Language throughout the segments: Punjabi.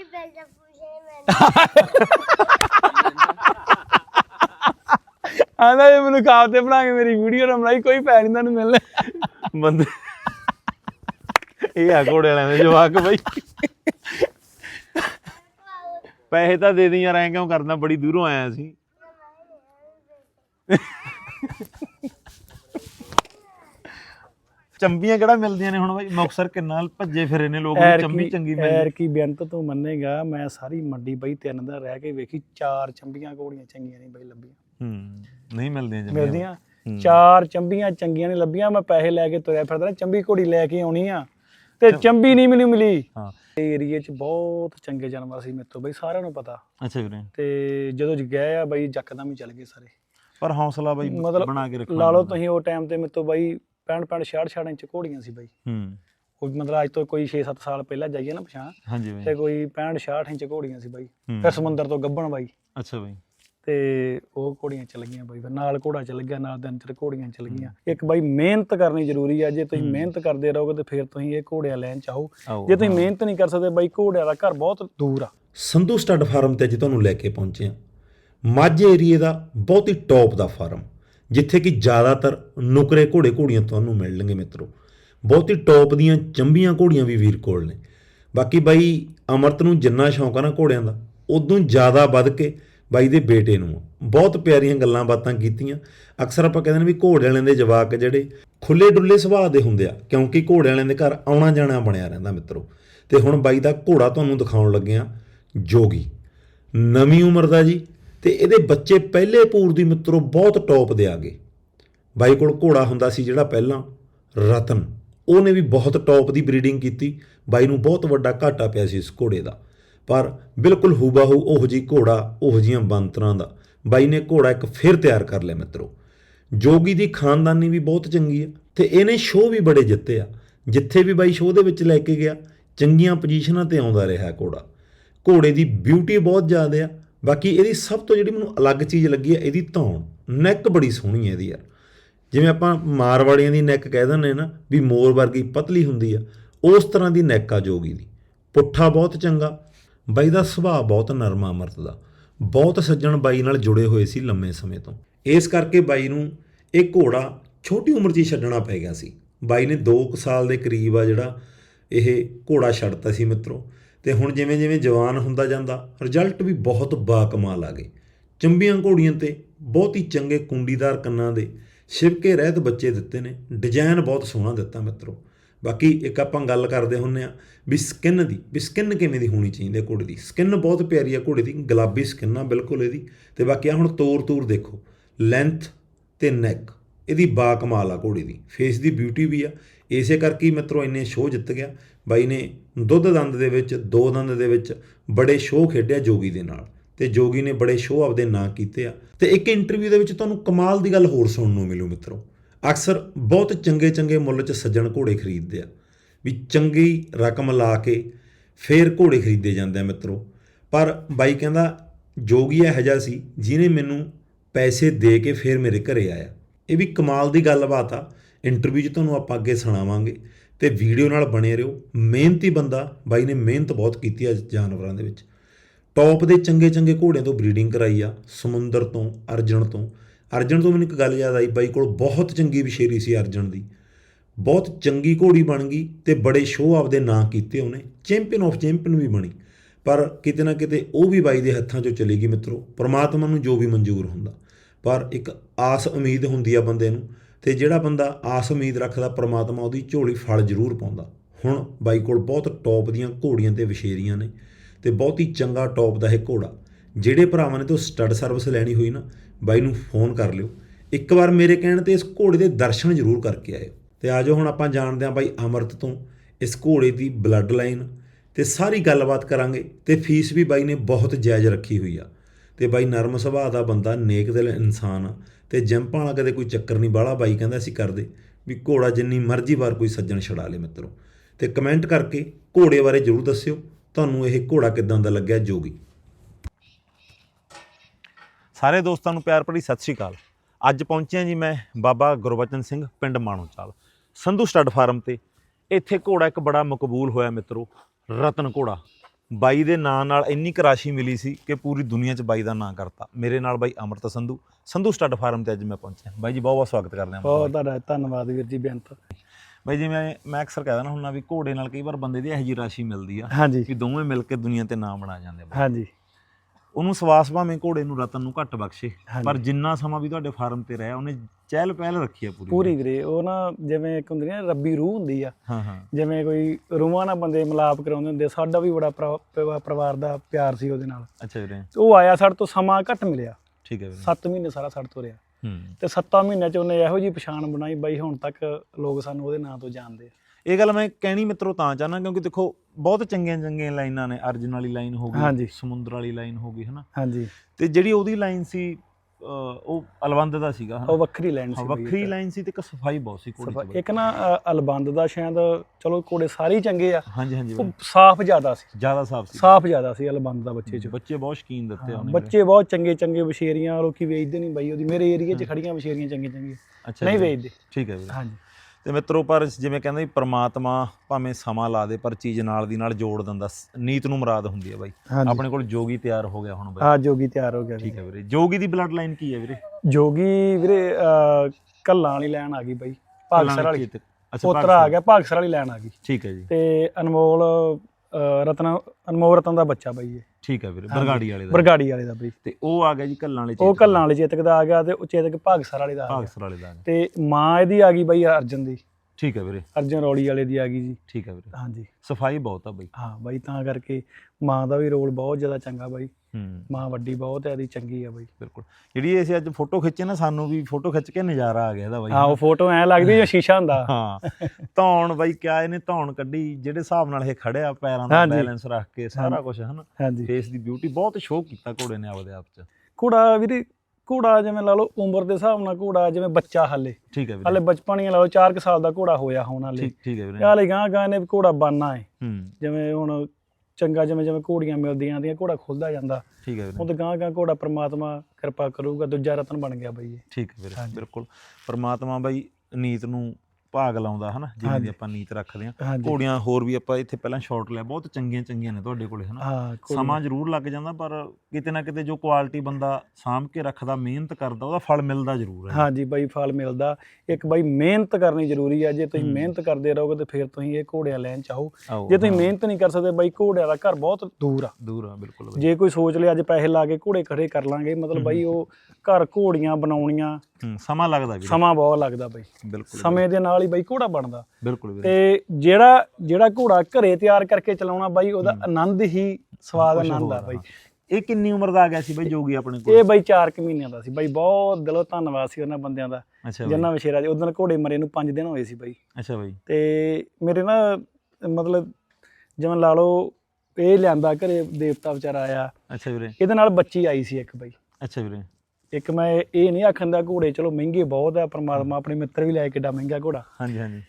Hayır ben de bu şeyi ਇਹ ਮੈਨੂੰ ਕਾਬ ਮੇਰੀ ਵੀਡੀਓ ਨਾਲ ਬਣਾਈ ਕੋਈ ਪੈ ਨਹੀਂ ਤੁਹਾਨੂੰ ਮਿਲਣਾ ਬੰਦੇ ਇਹ ਆ ਘੋੜੇ ਵਾਲਿਆਂ ਜਵਾਕ ਬਈ ਪੈਸੇ ਤਾਂ ਦੇ ਦੇ ਯਾਰ ਐਂ ਕਿਉਂ ਕਰਦਾ ਬੜੀ ਦੂਰੋਂ ਆਇਆ ਸੀ ਚੰਬੀਆਂ ਕਿਹੜਾ ਮਿਲਦੀਆਂ ਨੇ ਹੁਣ ਬਈ? ਮੁਕਸਰ ਕਿੰਨਾ ਭੱਜੇ ਫਿਰੇ ਨੇ ਲੋਕ ਚੰਬੀ ਚੰਗੀ ਮਿਲ ਐਰ ਕੀ ਬੇਅੰਤ ਤੂੰ ਮੰਨੇਗਾ ਮੈਂ ਸਾਰੀ ਮੰਡੀ ਬਈ ਤਿੰਨ ਦਿਨ ਰਹਿ ਕੇ ਵੇਖੀ ਚਾਰ ਚੰਬੀਆਂ ਘੋੜੀਆਂ ਚੰਗੀਆਂ ਨਹੀਂ ਬਈ ਲੱਭੀਆਂ। ਹੂੰ ਨਹੀਂ ਮਿਲਦੀਆਂ ਚੰਬੀਆਂ ਮਿਲਦੀਆਂ। ਚਾਰ ਚੰਬੀਆਂ ਚੰਗੀਆਂ ਨਹੀਂ ਲੱਭੀਆਂ ਮੈਂ ਪੈਸੇ ਲੈ ਕੇ ਤੁਰਿਆ ਫਿਰਦਾ ਨਾ ਚੰਬੀ ਘੋੜੀ ਲੈ ਕੇ ਆਉਣੀ ਆ ਤੇ ਚੰਬੀ ਨਹੀਂ ਮੈਨੂੰ ਮਿਲੀ। ਹਾਂ। ਏਰੀਏ 'ਚ ਬਹੁਤ ਚੰਗੇ ਜਾਨਵਰ ਸੀ ਮੇਰੇ ਤੋਂ ਬਈ ਸਾਰਿਆਂ ਨੂੰ ਪਤਾ। ਅੱਛਾ ਵੀਰੇ। ਤੇ ਜਦੋਂ ਜ ਗਏ ਆ ਬਈ ਜੱਕਦਮ ਹੀ ਚੱਲ ਗਏ ਸਾਰੇ। ਪਰ ਹੌਸਲਾ ਬਈ ਬਣਾ ਕੇ ਰੱਖਣਾ ਲਾ ਲਓ ਤੁਸੀਂ ਉਹ ਟਾਈਮ ਤੇ ਮੇਰੇ ਤੋਂ ਬਾਈ 65 65 66 66 ਇੰਚ ਘੋੜੀਆਂ ਸੀ ਬਾਈ। ਹੂੰ। ਉਹ ਮਤਲਬ ਅੱਜ ਤੋਂ ਕੋਈ 6-7 ਸਾਲ ਪਹਿਲਾਂ ਜਾਈਏ ਨਾ ਪਛਾਂ ਹਾਂਜੀ ਬਈ। ਤੇ ਕੋਈ 65 66 ਇੰਚ ਘੋੜੀਆਂ ਸੀ ਬਾਈ। ਫਿਰ ਸਮੁੰਦਰ ਤੋਂ ਗੱਭਣ ਬਾਈ। ਅੱਛਾ ਬਈ। ਤੇ ਉਹ ਘੋੜੀਆਂ ਚੱਲ ਗਈਆਂ ਬਾਈ ਫਿਰ ਨਾਲ ਘੋੜਾ ਚੱਲ ਗਿਆ ਨਾਲ ਦਿਨ ਚ ਘੋੜੀਆਂ ਚੱਲ ਗਈਆਂ। ਇੱਕ ਬਾਈ ਮਿਹਨਤ ਕਰਨੀ ਜ਼ਰੂਰੀ ਆ ਜੇ ਤੁਸੀਂ ਮਿਹਨਤ ਕਰਦੇ ਰਹੋਗੇ ਤੇ ਫਿਰ ਤੁਸੀਂ ਇਹ ਘੋੜਿਆਂ ਲੈਣ ਚਾਹੋ ਜੇ ਤੁਸੀਂ ਮਿਹਨਤ ਨਹੀਂ ਕਰ ਸਕਦੇ ਬਾਈ ਘੋੜਿਆਂ ਦਾ ਘਰ ਬਹੁਤ ਦੂਰ ਆ। ਸੰਧੂ ਸਟੱਡ ਫਾਰਮ ਤੇ ਅੱਜ ਤੁਹਾਨੂੰ ਲੈ ਕੇ ਪਹੁੰਚੇ ਹਾਂ। ਮਾਝੇ ਏਰੀਏ ਦਾ ਬਹੁਤ ਹੀ ਟੌਪ ਦਾ ਫਾਰਮ। ਜਿੱਥੇ ਕਿ ਜ਼ਿਆਦਾਤਰ ਨੁਕਰੇ ਘੋੜੇ ਘੋੜੀਆਂ ਤੁਹਾਨੂੰ ਮਿਲਣਗੇ ਮਿੱਤਰੋ। ਬਹੁਤ ਹੀ ਟੌਪ ਦੀਆਂ ਚੰਬੀਆਂ ਘੋੜੀਆਂ ਵੀ ਵੀਰ ਕੋਲ ਨੇ। ਬਾਕੀ ਬਾਈ ਅਮਰਤ ਨੂੰ ਜਿੰਨਾ ਸ਼ੌਂਕ ਆ ਨਾ ਘੋੜਿਆਂ ਦਾ, ਉਦੋਂ ਜ਼ਿਆਦਾ ਵੱਧ ਕੇ ਬਾਈ ਦੇ ਬੇਟੇ ਨੂੰ ਬਹੁਤ ਪਿਆਰੀਆਂ ਗੱਲਾਂ ਬਾਤਾਂ ਕੀਤੀਆਂ। ਅਕਸਰ ਆਪਾਂ ਕਹਿੰਦੇ ਨੇ ਵੀ ਘੋੜੇ ਵਾਲਿਆਂ ਦੇ ਜਵਾਕ ਜਿਹੜੇ ਖੁੱਲੇ ਡੁੱਲੇ ਸੁਭਾਅ ਦੇ ਹੁੰਦੇ ਆ, ਕਿਉਂਕਿ ਘੋੜੇ ਵਾਲਿਆਂ ਦੇ ਘਰ ਆਉਣਾ ਜਾਣਾ ਬਣਿਆ ਰਹਿੰਦਾ ਮਿੱਤਰੋ। ਤੇ ਹੁਣ ਬਾਈ ਦਾ ਘੋੜਾ ਤੁਹਾਨੂੰ ਦਿਖਾਉਣ ਲੱਗੇ ਆ ਜੋਗੀ। ਨਵੀਂ ਉਮਰ ਦਾ ਜੀ। ਤੇ ਇਹਦੇ ਬੱਚੇ ਪਹਿਲੇ ਪੂਰ ਦੀ ਮਿੱਤਰੋ ਬਹੁਤ ਟੌਪ ਦੇ ਆ ਗਏ ਬਾਈ ਕੋਲ ਘੋੜਾ ਹੁੰਦਾ ਸੀ ਜਿਹੜਾ ਪਹਿਲਾਂ ਰਤਨ, ਉਹਨੇ ਵੀ ਬਹੁਤ ਟੌਪ ਦੀ ਬਰੀਡਿੰਗ ਕੀਤੀ। ਬਾਈ ਨੂੰ ਬਹੁਤ ਵੱਡਾ ਘਾਟਾ ਪਿਆ ਸੀ ਇਸ ਘੋੜੇ ਦਾ। ਪਰ ਬਿਲਕੁਲ ਹੂਬਾਹੂ ਉਹੋ ਜੀ ਘੋੜਾ, ਉਹੋ ਜੀਆਂ ਬੰਤਰਾਂ ਦਾ। ਬਾਈ ਨੇ ਘੋੜਾ ਇੱਕ ਫਿਰ ਤਿਆਰ ਕਰ ਲਿਆ ਮਿੱਤਰੋ। ਜੋਗੀ ਦੀ ਖਾਨਦਾਨੀ ਵੀ ਬਹੁਤ ਚੰਗੀ ਆ ਤੇ ਇਹਨੇ ਸ਼ੋਅ ਵੀ ਬੜੇ ਜਿੱਤੇ ਆ। ਜਿੱਥੇ ਵੀ ਬਾਈ ਸ਼ੋਅ ਦੇ ਵਿੱਚ ਲੈ ਕੇ ਗਿਆ, ਚੰਗੀਆਂ ਪੋਜੀਸ਼ਨਾਂ ਤੇ ਆਉਂਦਾ ਰਿਹਾ ਘੋੜਾ। ਘੋੜੇ ਦੀ ਬਿਊਟੀ ਬਹੁਤ ਜ਼ਿਆਦਾ ਆ। ਬਾਕੀ ਇਹਦੀ ਸਭ ਤੋਂ ਜਿਹੜੀ ਮੈਨੂੰ ਅਲੱਗ ਚੀਜ਼ ਲੱਗੀ ਆ, ਇਹਦੀ ਧੌਣ। ਨੈਕ ਬੜੀ ਸੋਹਣੀ ਹੈ ਇਹਦੀ ਯਾਰ। ਜਿਵੇਂ ਆਪਾਂ ਮਾਰਵਾੜੀਆਂ ਦੀ ਨੈਕ ਕਹਿ ਦਿੰਦੇ ਨਾ, ਵੀ ਮੋਰ ਵਰਗੀ ਪਤਲੀ ਹੁੰਦੀ ਆ, ਉਸ ਤਰ੍ਹਾਂ ਦੀ ਨੈਕ ਆ ਜੋਗੀ ਦੀ। ਪੁੱਠਾ ਬਹੁਤ ਚੰਗਾ, ਬਾਈ ਦਾ ਸੁਭਾਅ ਬਹੁਤ ਨਰਮਾ ਅਮਰਤ ਦਾ। ਬਹੁਤ ਸੱਜਣ ਬਾਈ ਨਾਲ ਜੁੜੇ ਹੋਏ ਸੀ ਲੰਮੇ ਸਮੇਂ ਤੋਂ। ਇਸ ਕਰਕੇ ਬਾਈ ਨੂੰ ਇਹ ਘੋੜਾ ਛੋਟੀ ਉਮਰ 'ਚ ਹੀ ਛੱਡਣਾ ਪੈ ਗਿਆ ਸੀ। ਬਾਈ ਨੇ 2 ਸਾਲ ਦੇ ਕਰੀਬ ਆ ਜਿਹੜਾ ਇਹ ਘੋੜਾ ਛੱਡਤਾ ਸੀ ਮਿੱਤਰੋ। ਤੇ ਹੁਣ ਜਿਵੇਂ ਜਿਵੇਂ ਜਵਾਨ ਹੁੰਦਾ ਜਾਂਦਾ ਰਿਜ਼ਲਟ ਵੀ ਬਹੁਤ ਬਾਕਮਾਲ ਆ ਗਏ। ਚੰਬੀਆਂ ਘੋੜੀਆਂ ਤੇ ਬਹੁਤ ਹੀ ਚੰਗੇ ਕੁੰਡੀਦਾਰ ਕੰਨਾਂ ਦੇ ਛਿਪਕੇ ਰਹਿਤ ਬੱਚੇ ਦਿੱਤੇ ਨੇ। ਡਿਜ਼ਾਈਨ ਬਹੁਤ ਸੋਹਣਾ ਦਿੱਤਾ ਮਿੱਤਰੋ। ਬਾਕੀ ਇੱਕ ਆਪਾਂ ਗੱਲ ਕਰਦੇ ਹੁੰਨੇ ਆ ਵੀ ਸਕਿਨ ਦੀ, ਵੀ ਸਕਿਨ ਕਿਵੇਂ ਦੀ ਹੋਣੀ ਚਾਹੀਦੀ ਹੈ ਘੋੜੇ ਦੀ? ਸਕਿਨ ਬਹੁਤ ਪਿਆਰੀ ਆ ਘੋੜੇ ਦੀ, ਗੁਲਾਬੀ ਸਕਿਨ ਆ ਬਿਲਕੁਲ ਇਹਦੀ। ਤੇ ਬਾਕੀ ਆ ਹੁਣ ਤੋਰ ਤੂਰ ਦੇਖੋ ਲੈਂਥ ਤੇ ਨੈਕ ਇਹਦੀ ਬਾ ਕਮਾਲ ਆ ਘੋੜੇ ਦੀ। ਫੇਸ ਦੀ ਬਿਊਟੀ ਵੀ ਆ। ਇਸੇ ਕਰਕੇ ਹੀ ਮਿੱਤਰੋ ਇੰਨੇ ਸ਼ੋਅ ਜਿੱਤ ਗਿਆ। ਬਾਈ ਨੇ ਦੁੱਧ ਦੰਦ ਦੇ ਵਿੱਚ, ਦੋ ਦੰਦ ਦੇ ਵਿੱਚ ਬੜੇ ਸ਼ੋਅ ਖੇਡਿਆ ਜੋਗੀ ਦੇ ਨਾਲ ਤੇ ਜੋਗੀ ਨੇ ਬੜੇ ਸ਼ੋਅ ਆਪਦੇ ਨਾਂ ਕੀਤੇ ਆ। ਤੇ ਇੱਕ ਇੰਟਰਵਿਊ ਦੇ ਵਿੱਚ ਤੁਹਾਨੂੰ ਕਮਾਲ ਦੀ ਗੱਲ ਹੋਰ ਸੁਣਨ ਨੂੰ ਮਿਲੂ ਮਿੱਤਰੋ। ਅਕਸਰ ਬਹੁਤ ਚੰਗੇ ਚੰਗੇ ਮੁੱਲ 'ਚ ਸੱਜਣ ਘੋੜੇ ਖਰੀਦਦੇ ਆ। ਵੀ ਚੰਗੀ ਰਕਮ ਲਾ ਕੇ ਫੇਰ ਘੋੜੇ ਖਰੀਦੇ ਜਾਂਦੇ ਆ ਮਿੱਤਰੋ। ਪਰ ਬਾਈ ਕਹਿੰਦਾ, ਜੋਗੀ ਇਹੋ ਜਿਹਾ ਸੀ ਜਿਹਨੇ ਮੈਨੂੰ ਪੈਸੇ ਦੇ ਕੇ ਫੇਰ ਮੇਰੇ ਘਰੇ ਆਇਆ। ਇਹ ਵੀ ਕਮਾਲ ਦੀ ਗੱਲਬਾਤ ਆ। ਇੰਟਰਵਿਊ 'ਚ ਤੁਹਾਨੂੰ ਆਪਾਂ ਅੱਗੇ ਸੁਣਾਵਾਂਗੇ। ਤੇ ਵੀਡੀਓ ਨਾਲ ਬਣੇ ਰਹੋ। ਮਿਹਨਤੀ ਬੰਦਾ ਬਾਈ ਨੇ ਮਿਹਨਤ ਬਹੁਤ ਕੀਤੀ ਆ ਜਾਨਵਰਾਂ ਦੇ ਵਿੱਚ। ਟੌਪ ਦੇ ਚੰਗੇ ਚੰਗੇ ਘੋੜਿਆਂ ਤੋਂ ਬਰੀਡਿੰਗ ਕਰਾਈ ਆ, ਸਮੁੰਦਰ ਤੋਂ ਅਰਜਨ ਤੋਂ। ਅਰਜਨ ਤੋਂ ਮੈਨੂੰ ਇੱਕ ਗੱਲ ਯਾਦ ਆਈ, ਬਾਈ ਕੋਲ ਬਹੁਤ ਚੰਗੀ ਵਿਸ਼ੇਰੀ ਸੀ ਅਰਜਨ ਦੀ। ਬਹੁਤ ਚੰਗੀ ਘੋੜੀ ਬਣ ਗਈ ਤੇ ਬੜੇ ਸ਼ੋਅ ਆਪਦੇ ਨਾਂ ਕੀਤੇ ਉਹਨੇ। ਚੈਂਪੀਅਨ ਆਫ ਚੈਂਪੀਅਨ ਵੀ ਬਣੀ। ਪਰ ਕਿਤੇ ਨਾ ਕਿਤੇ ਉਹ ਵੀ ਬਾਈ ਦੇ ਹੱਥਾਂ 'ਚੋਂ ਚਲੀ ਗਈ ਮਿੱਤਰੋ। ਪ੍ਰਮਾਤਮਾ ਨੂੰ ਜੋ ਵੀ ਮਨਜ਼ੂਰ ਹੁੰਦਾ। ਪਰ ਇੱਕ ਆਸ ਉਮੀਦ ਹੁੰਦੀ ਆ ਬੰਦੇ ਨੂੰ ਤੇ ਜਿਹੜਾ ਬੰਦਾ ਆਸ ਉਮੀਦ ਰੱਖਦਾ ਪ੍ਰਮਾਤਮਾ ਉਹਦੀ ਝੋਲੀ ਫਲ ਜ਼ਰੂਰ ਪਾਉਂਦਾ। ਹੁਣ ਬਾਈ ਕੋਲ ਬਹੁਤ ਟੌਪ ਦੀਆਂ ਘੋੜੀਆਂ ਤੇ ਵਿਸ਼ੇਰੀਆਂ ਨੇ ਤੇ ਬਹੁਤ ਹੀ ਚੰਗਾ ਟੌਪ ਦਾ ਇਹ ਘੋੜਾ। ਜਿਹੜੇ ਭਰਾਵਾਂ ਨੇ ਤੋਂ ਸਟੱਡ ਸਰਵਿਸ ਲੈਣੀ ਹੋਈ ਨਾ, ਬਾਈ ਨੂੰ ਫੋਨ ਕਰ ਲਿਓ। ਇੱਕ ਵਾਰ ਮੇਰੇ ਕਹਿਣ ਤੇ ਇਸ ਘੋੜੇ ਦੇ ਦਰਸ਼ਨ ਜ਼ਰੂਰ ਕਰਕੇ ਆਇਓ। ਤੇ ਆਜੋ ਹੁਣ ਆਪਾਂ ਜਾਣਦੇ ਹਾਂ ਬਾਈ ਅਮਰਤ ਤੋਂ ਇਸ ਘੋੜੇ ਦੀ ਬਲੱਡ ਲਾਈਨ ਤੇ ਸਾਰੀ ਗੱਲਬਾਤ ਕਰਾਂਗੇ ਤੇ ਫੀਸ ਵੀ ਬਾਈ ਨੇ ਬਹੁਤ ਜਾਇਜ਼ ਰੱਖੀ ਹੋਈ ਆ। ਤੇ ਬਾਈ ਨਰਮ ਸੁਭਾਅ ਦਾ ਬੰਦਾ ਨੇਕ ਦਿਲ ਇਨਸਾਨ ਆ। ਤੇ ਜੰਪਾਂ ਵਾਲਾ ਕਦੇ ਕੋਈ ਚੱਕਰ ਨਹੀਂ ਬਾਲਾ ਬਾਈ ਕਹਿੰਦਾ ਅਸੀਂ ਕਰਦੇ ਵੀ ਘੋੜਾ ਜਿੰਨੀ ਮਰਜ਼ੀ ਵਾਰ ਕੋਈ ਸੱਜਣ ਛਡਾ ਲੇ ਮਿੱਤਰੋ। ਤੇ ਕਮੈਂਟ ਕਰਕੇ ਘੋੜੇ ਬਾਰੇ ਜਰੂਰ ਦੱਸਿਓ, ਤੁਹਾਨੂੰ ਇਹ ਘੋੜਾ ਕਿਦਾਂ ਦਾ ਲੱਗਿਆ ਜੋਗੀ? ਸਾਰੇ ਦੋਸਤਾਂ ਨੂੰ ਪਿਆਰ ਭਰੀ ਸਤਿ ਸ਼੍ਰੀ ਅਕਾਲ। ਅੱਜ ਪਹੁੰਚਿਆ ਜੀ ਮੈਂ ਬਾਬਾ ਗੁਰਬਚਨ ਸਿੰਘ, ਪਿੰਡ ਮਾਣੋਚਾਲ, ਸੰਧੂ ਸਟੱਡ ਫਾਰਮ ਤੇ। ਇੱਥੇ ਘੋੜਾ ਇੱਕ ਬੜਾ ਮਕਬੂਲ ਹੋਇਆ ਮਿੱਤਰੋ, ਰਤਨ ਘੋੜਾ। ਬਾਈ ਦੇ ਨਾਂ ਨਾਲ ਇੰਨੀ ਕੁ ਰਾਸ਼ੀ ਮਿਲੀ ਸੀ ਕਿ ਪੂਰੀ ਦੁਨੀਆ 'ਚ ਬਾਈ ਦਾ ਨਾਂ ਕਰਤਾ। ਮੇਰੇ ਨਾਲ ਬਾਈ ਅਮਰਤ ਸੰਧੂ। ਸੰਧੂ ਸਟੱਡ ਫਾਰਮ ਤੇ ਅੱਜ ਮੈਂ ਪਹੁੰਚਿਆ। ਬਾਈ ਜੀ ਬਹੁਤ ਬਹੁਤ ਸਵਾਗਤ ਕਰਦੇ ਹਾਂ ਬਹੁਤ ਤੁਹਾਡਾ ਧੰਨਵਾਦ ਵੀਰ ਜੀ ਬੇਨਤ ਬਾਈ ਜੀ ਮੈਂ ਮੈਂ ਅਕਸਰ ਕਹਿ ਦਿੰਦਾ ਹੁੰਨਾ ਵੀ ਘੋੜੇ ਨਾਲ ਕਈ ਵਾਰ ਬੰਦੇ ਦੀ ਇਹੋ ਜਿਹੀ ਰਾਸ਼ੀ ਮਿਲਦੀ ਆ ਕਿ ਦੋਵੇਂ ਮਿਲ ਕੇ ਦੁਨੀਆ ਤੇ ਨਾਂ ਬਣਾ ਜਾਂਦੇ ਆ। ਹਾਂਜੀ। ਉਹਨੂੰ ਸਵਾਸ ਭਾਵੇਂ ਘੋੜੇ ਨੂੰ ਰਤਨ ਨੂੰ ਘੱਟ ਬਖਸ਼ੇ। ਪਰ ਜਿੰਨਾ ਸਮਾਂ ਵੀ ਤੁਹਾਡੇ ਫਾਰਮ ਤੇ ਰਿਹਾ ਉਹਨੇ ਚਹਿਲ ਪਹਿਲ ਰੱਖੀ ਆ ਪੂਰੀ ਪੂਰੀ ਵੀਰੇ ਉਹ ਨਾ ਜਿਵੇਂ ਇੱਕ ਹੁੰਦੀ ਨਾ ਰੱਬੀ ਰੂਹ ਹੁੰਦੀ ਆ। ਹਾਂ ਹਾਂ। ਜਿਵੇਂ ਕੋਈ ਰੂਹਾਂ ਨਾਲ ਬੰਦੇ ਮਿਲਾਪ ਕਰਾਉਂਦੇ ਹੁੰਦੇ ਸਾਡਾ ਵੀ ਬੜਾ ਪਰਿਵਾ- ਪਰਿਵਾ- ਪਰਿਵਾਰ ਦਾ ਪਿਆਰ ਸੀ ਉਹਦੇ ਨਾਲ। ਅੱਛਾ ਵੀਰੇ। ਤੇ ਉਹ ਆਇਆ ਸਾਡੇ ਤੋਂ ਸਮਾਂ ਘੱਟ ਮਿਲਿਆ। ਠੀਕ ਹੈ ਵੀਰੇ। 7 ਮਹੀਨੇ ਸਾਰਾ ਸਾਡੇ ਤੋਂ ਰਿਹਾ। ਤੇ 7 ਮਹੀਨਿਆਂ ਚ ਉਹਨੇ ਇਹੋ ਜੀ ਪਛਾਣ ਬਣਾਈ ਬਾਈ ਹੁਣ ਤੱਕ ਲੋਕ ਸਾਨੂੰ ਉਹਦੇ ਨਾਂ ਤੋਂ ਜਾਣਦੇ ਆ। ਇਹ ਗੱਲ ਮੈਂ ਕਹਿਣੀ ਮਿੱਤਰੋ ਤਾਂ ਚਾਹਨਾ ਕਿਉਂਕਿ ਦੇਖੋ ਬਹੁਤ ਚੰਗੀਆਂ ਚੰਗੀਆਂ ਲਾਈਨਾਂ ਨੇ। ਅਰਜਨ ਵਾਲੀ ਲਾਈਨ ਹੋ। ਗਈ ਸਮੁੰਦਰ ਵਾਲੀ ਲਾਈਨ ਹੋ ਗਈ ਹਨਾ? ਹਾਂਜੀ। ਤੇ ਜਿਹੜੀ ਉਹਦੀ ਲਾਈਨ ਸੀ ਉਹ ਅਲਵੰਦ ਦਾ ਸੀਗਾ ਹਨਾ? ਉਹ ਵੱਖਰੀ ਲਾਈਨ ਸੀ ਹਾਂ, ਬਾਈ ਵੱਖਰੀ ਇੱਕ। ਲਾਈਨ ਸੀ ਤੇ ਇੱਕ ਸਫ਼ਾਈ ਬਹੁਤ ਸੀ ਘੋੜੇ ਸਫਾ- ਇੱਕ ਨਾ ਅ, ਅਲਬੰਦ ਦਾ ਸ਼ਾਇਦ ਚਲੋ ਘੋੜੇ ਸਾਰੇ ਹੀ ਚੰਗੇ ਆ। ਹਾਂਜੀ ਹਾਂਜੀ ਉਹ ਸਾਫ਼ ਜ਼ਿਆਦਾ ਸੀ। ਜ਼ਿਆਦਾ ਸਾਫ਼ ਸੀ। ਸਾਫ਼ ਜ਼ਿਆਦਾ ਸੀ ਅਲਬੰਦ ਦਾ ਬੱਚੇ ਚ। ਬੱਚੇ ਬਹੁਤ ਸ਼ਕੀਨ ਦਿੱਤੇ ਉਹਨੇ ਬੱਚੇ ਬਹੁਤ ਚੰਗੇ ਚੰਗੇ ਬਸ਼ੇਰੀਆਂ ਲੋਕੀ ਵੇਚਦੇ ਨਹੀਂ ਬਾਈ ਉਹਦੀ ਮੇਰੇ ਏਰੀਆ 'ਚ ਖੜੀਆਂ ਬਸ਼ੇਰੀਆਂ ਚੰਗੀਆਂ ਚੰਗੀਆਂ। ਅੱਛਾ ਨਹੀਂ ਵੇਚਦੇ। ਠੀਕ ਹੈ ਵੀਰੇ ਹਾਂਜੀ। ਤੇ ਮਿੱਤਰੋ ਪਰ ਜਿਵੇਂ ਕਹਿੰਦੇ ਵੀ ਪ੍ਰਮਾਤਮਾ ਭਾਵੇਂ ਸਮਾਂ ਲਾ ਦੇ ਪਰ ਚੀਜ਼ ਨਾਲ ਦੀ ਨਾਲ ਜੋੜ ਦਿੰਦਾ। ਨੀਤ ਨੂੰ ਮੁਰਾਦ ਹੁੰਦੀ ਹੈ ਬਾਈ। ਆਪਣੇ ਕੋਲ ਜੋਗੀ ਤਿਆਰ ਹੋ ਗਿਆ ਹੁਣ ਬਾਈ। ਆ ਜੋਗੀ ਤਿਆਰ ਹੋ ਗਿਆ ਠੀਕ ਹੈ ਵੀਰੇ। ਜੋਗੀ ਦੀ ਬਲੱਡ ਲਾਈਨ ਕੀ ਹੈ ਵੀਰੇ? ਜੋਗੀ ਵੀਰੇ ਕੱਲਾਂ ਵਾਲੀ ਲੈਣ ਆ ਗਈ ਬਾਈ। ਭਾਗਸਰ ਵਾਲੀ ਪੋਤਰਾ ਆ ਗਿਆ ਭਾਗਸਰ ਵਾਲੀ ਲੈਣ ਆ ਗਈ। ਠੀਕ ਹੈ ਜੀ। ਤੇ ਅਨਮੋਲ ਰਤਨ ਅਨਮੋਲ ਰਤਨ ਦਾ ਬੱਚਾ ਬਾਈ ਇਹ। ਠੀਕ ਹੈ ਵੀਰੇ ਬਰਗਾੜੀ ਵਾਲੇ ਦਾ। ਬਰਗਾੜੀ ਵਾਲੇ ਦਾ ਬਾਈ। ਤੇ ਉਹ ਆ ਗਿਆ ਜੀ ਕੱਲਾਂ ਵਾਲੇ ਉਹ ਕੱਲਾਂ ਵਾਲੇ ਚੇਤਕ ਦਾ ਆ ਗਿਆ ਤੇ ਉਹ ਚੇਤਕ ਭਾਗਸਰ ਵਾਲੇ ਦਾ ਆ ਗਿਆ। ਭਾਗਸਰ ਵਾਲੇ ਦਾ। ਤੇ ਮਾਂ ਇਹਦੀ ਆ ਗਈ ਬਾਈ ਅਰਜਨ ਦੀ। ਠੀਕ ਹੈ ਵੀਰੇ। ਅਰਜਨ ਰੌਲੀ ਵਾਲੇ ਦੀ ਆ ਗਈ ਜੀ। ਠੀਕ ਹੈ ਵੀਰੇ। ਹਾਂਜੀ। ਸਫ਼ਾਈ ਬਹੁਤ ਆ ਬਾਈ। ਹਾਂ ਬਾਈ ਤਾਂ ਕਰਕੇ ਮਾਂ ਦਾ ਵੀ ਰੋਲ ਬਹੁਤ ਜ਼ਿਆਦਾ ਚੰਗਾ ਬਾਈ। ਹੂੰ। ਮਾਂ ਵੱਡੀ ਬਹੁਤ ਹੈ ਇਹਦੀ ਚੰਗੀ ਆ ਬਾਈ। ਬਿਲਕੁਲ। ਜਿਹੜੀ ਅਸੀਂ ਅੱਜ ਫੋਟੋ ਖਿੱਚੇ ਨਾ ਸਾਨੂੰ ਵੀ ਫੋਟੋ ਖਿੱਚ ਕੇ ਨਜ਼ਾਰਾ ਆ ਗਿਆ ਇਹਦਾ ਬਾਈ। ਹਾਂ ਉਹ ਫੋਟੋ ਐ ਲੱਗਦੀ ਜਿਵੇਂ ਸ਼ੀਸ਼ਾ ਹੁੰਦਾ। ਹਾਂ ਧੌਣ ਬਾਈ ਕਿਆ ਇਹਨੇ ਧੌਣ ਕੱਢੀ ਜਿਹੜੇ ਹਿਸਾਬ ਨਾਲ ਇਹ ਖੜਿਆ ਪੈਰਾਂ ਦਾ। ਬੈਲੈਂਸ ਰੱਖ ਕੇ ਸਾਰਾ ਕੁਝ ਹਨਾ ਫੇਸ ਦੀ ਬਿਊਟੀ ਬਹੁਤ ਸ਼ੋਅ ਕੀਤਾ ਘੋੜੇ ਨੇ ਆਪਦੇ ਆਪ ਚ। ਘੋੜਾ ਵੀਰੇ ਘੋੜਾ ਜਿਵੇਂ ਲਾ ਲਓ ਉਮਰ ਦੇ ਹਿਸਾਬ ਨਾਲ ਘੋੜਾ ਜਿਵੇਂ ਬੱਚਾ ਹਾਲੇ। ਠੀਕ ਹੈ ਵੀਰੇ। ਹਾਲੇ ਬਚਪਨ ਹੀ ਲਾ ਲਓ 4 ਸਾਲ ਦਾ ਘੋੜਾ ਹੋਇਆ ਹੁਣ ਹਾਲੇ। ਠੀਕ ਠੀਕ ਹੈ ਵੀਰੇ। ਹਾਲੇ ਗਾਂ ਗਾਂ ਨੇ ਘੋੜਾ ਬਣਨਾ ਹੈ ਹੂੰ। ਜਿਵੇਂ ਹੁਣ ਚੰਗਾ ਜਿਵੇਂ ਜਿਵੇਂ ਘੋੜੀਆਂ ਮਿਲਦੀਆਂ ਆਂਦੀਆਂ ਘੋੜਾ ਖੁੱਲਦਾ ਜਾਂਦਾ। ਠੀਕ ਹੈ ਵੀਰੇ। ਤੇ ਗਾਂ ਗਾਂ ਘੋੜਾ ਪ੍ਰਮਾਤਮਾ ਕਿਰਪਾ ਕਰੂਗਾ ਦੂਜਾ ਰਤਨ ਬਣ ਗਿਆ ਬਾਈ ਇਹ। ਠੀਕ ਹੈ ਵੀਰੇ। ਬਿਲਕੁਲ। ਪਰਮਾਤਮਾ ਬਾਈ ਨੀਤ ਨੂੰ ਭਾਗ ਲਾਉਂਦਾ ਹਨਾ ਜਿਵੇਂ ਦੀ। ਆਪਾਂ ਨੀਤ ਰੱਖਦੇ ਆ ਹਾਂਜੀ। ਘੋੜੀਆਂ ਹੋਰ ਵੀ ਆਪਾਂ ਇੱਥੇ ਪਹਿਲਾਂ ਸ਼ਾਟ ਲਿਆ ਬਹੁਤ ਚੰਗੀਆਂ ਚੰਗੀਆਂ ਨੇ ਤੁਹਾਡੇ ਕੋਲੇ ਹਨਾ। ਹਾਂ। ਸਮਾਂ ਜ਼ਰੂਰ ਲੱਗ ਜਾਂਦਾ ਪਰ ਕਿਤੇ ਨਾ ਕਿਤੇ ਜੋ ਕੁਆਲਿਟੀ ਬੰਦਾ ਸਾਂਭ ਕੇ ਰੱਖਦਾ ਮਿਹਨਤ ਕਰਦਾ ਉਹਦਾ ਫਲ ਮਿਲਦਾ ਜ਼ਰੂਰ ਹੈ। ਹਾਂਜੀ ਬਾਈ ਫਲ ਮਿਲਦਾ। ਇੱਕ ਬਾਈ ਮਿਹਨਤ ਕਰਨੀ ਜ਼ਰੂਰੀ ਹੈ ਜੇ ਤੁਸੀਂ ਹੂੰ। ਮਿਹਨਤ ਕਰਦੇ ਰਹੋਗੇ ਤੇ ਫਿਰ ਤੁਸੀਂ ਇਹ ਘੋੜਿਆਂ ਲੈਣ ਚਾਹੋ ਆਓ, ਜੇ ਤੁਸੀਂ ਹਾਂ, ਮਿਹਨਤ ਨਹੀਂ ਕਰ ਸਕਦੇ ਬਾਈ ਘੋੜਿਆਂ ਦਾ ਘਰ ਬਹੁਤ ਦੂਰ ਆ। ਦੂਰ ਆ ਬਿਲਕੁਲ ਬਾਈ। ਜੇ ਕੋਈ ਸੋਚ ਲਿਆ ਅੱਜ ਪੈਸੇ ਲਾ ਕੇ ਘੋੜੇ ਖੜੇ ਕਰ ਲਾਂਗੇ ਮਤਲਬ ਬਾਈ ਉਹ ਘਰ ਘੋੜੀਆਂ ਬਣਾਉਣੀਆਂ ਹੂੰ, ਸਮਾਂ ਲੱਗਦਾ ਵੀਰੇ। ਸਮਾਂ ਬਹੁਤ ਲੱਗਦਾ ਬਾਈ। ਬਿਲਕੁਲ ਸਮੇਂ ਦੇ ਨਾਲ ਹੀ ਬਾਈ ਘੋੜਾ ਬਣਦਾ। ਬਿਲਕੁਲ ਵੀਰੇ। ਤੇ ਜਿਹੜਾ ਜਿਹੜਾ ਘੋੜਾ ਘਰੇ ਤਿਆਰ ਕਰਕੇ ਚਲਾਉਣਾ ਬਾਈ ਉਹਦਾ। ਆਨੰਦ ਹੀ ਸਵਾਦ ਆਨੰਦ ਆ ਬਾਈ। ਇਹ ਕਿੰਨੀ ਉਮਰ ਦਾ ਆ ਗਿਆ ਸੀ ਬਾਈ ਜੋਗੀ ਆਪਣੇ ਕੋਲ? ਇਹ ਬਾਈ 4 ਕੁ ਮਹੀਨਿਆਂ ਦਾ ਸੀ ਬਾਈ ਬਹੁਤ ਦਿਲੋਂ ਧੰਨਵਾਦ ਸੀ ਉਹਨਾਂ ਬੰਦਿਆਂ ਦਾ ਜਿਨ੍ਹਾਂ ਵਿਸ਼ੇਰਾ ਜੀ ਉਦੋਂ ਘੋੜੇ ਮਰੇ ਨੂੰ 5 ਦਿਨ ਹੋਏ ਸੀ ਬਾਈ। ਅੱਛਾ ਬਾਈ। ਤੇ ਮੇਰੇ ਨਾ ਮਤਲਬ ਜਿਵੇਂ ਲਾ ਲਓ ਇਹ ਲਿਆਂਦਾ ਘਰੇ ਦੇਵਤਾ ਵਿਚਾਰਾ ਆਇਆ। ਅੱਛਾ ਵੀਰੇ। ਇਹਦੇ ਨਾਲ ਬੱਚੀ ਆਈ ਸੀ ਇੱਕ ਬਾਈ। ਅੱਛਾ ਵੀਰੇ। ਇੱਕ ਮੈਂ ਇਹ ਨਹੀਂ ਆਖਣ ਦਾ ਘੋੜੇ ਚਲੋ ਮਹਿੰਗੇ ਬਹੁਤ ਆ ਪਰਮਾਤਮਾ ਆਪਣੇ ਮਿੱਤਰ ਵੀ ਲੈ ਕੇ ਡਾ ਮਹਿੰਗਾ ਘੋੜਾ। ਹਾਂਜੀ ਹਾਂਜੀ।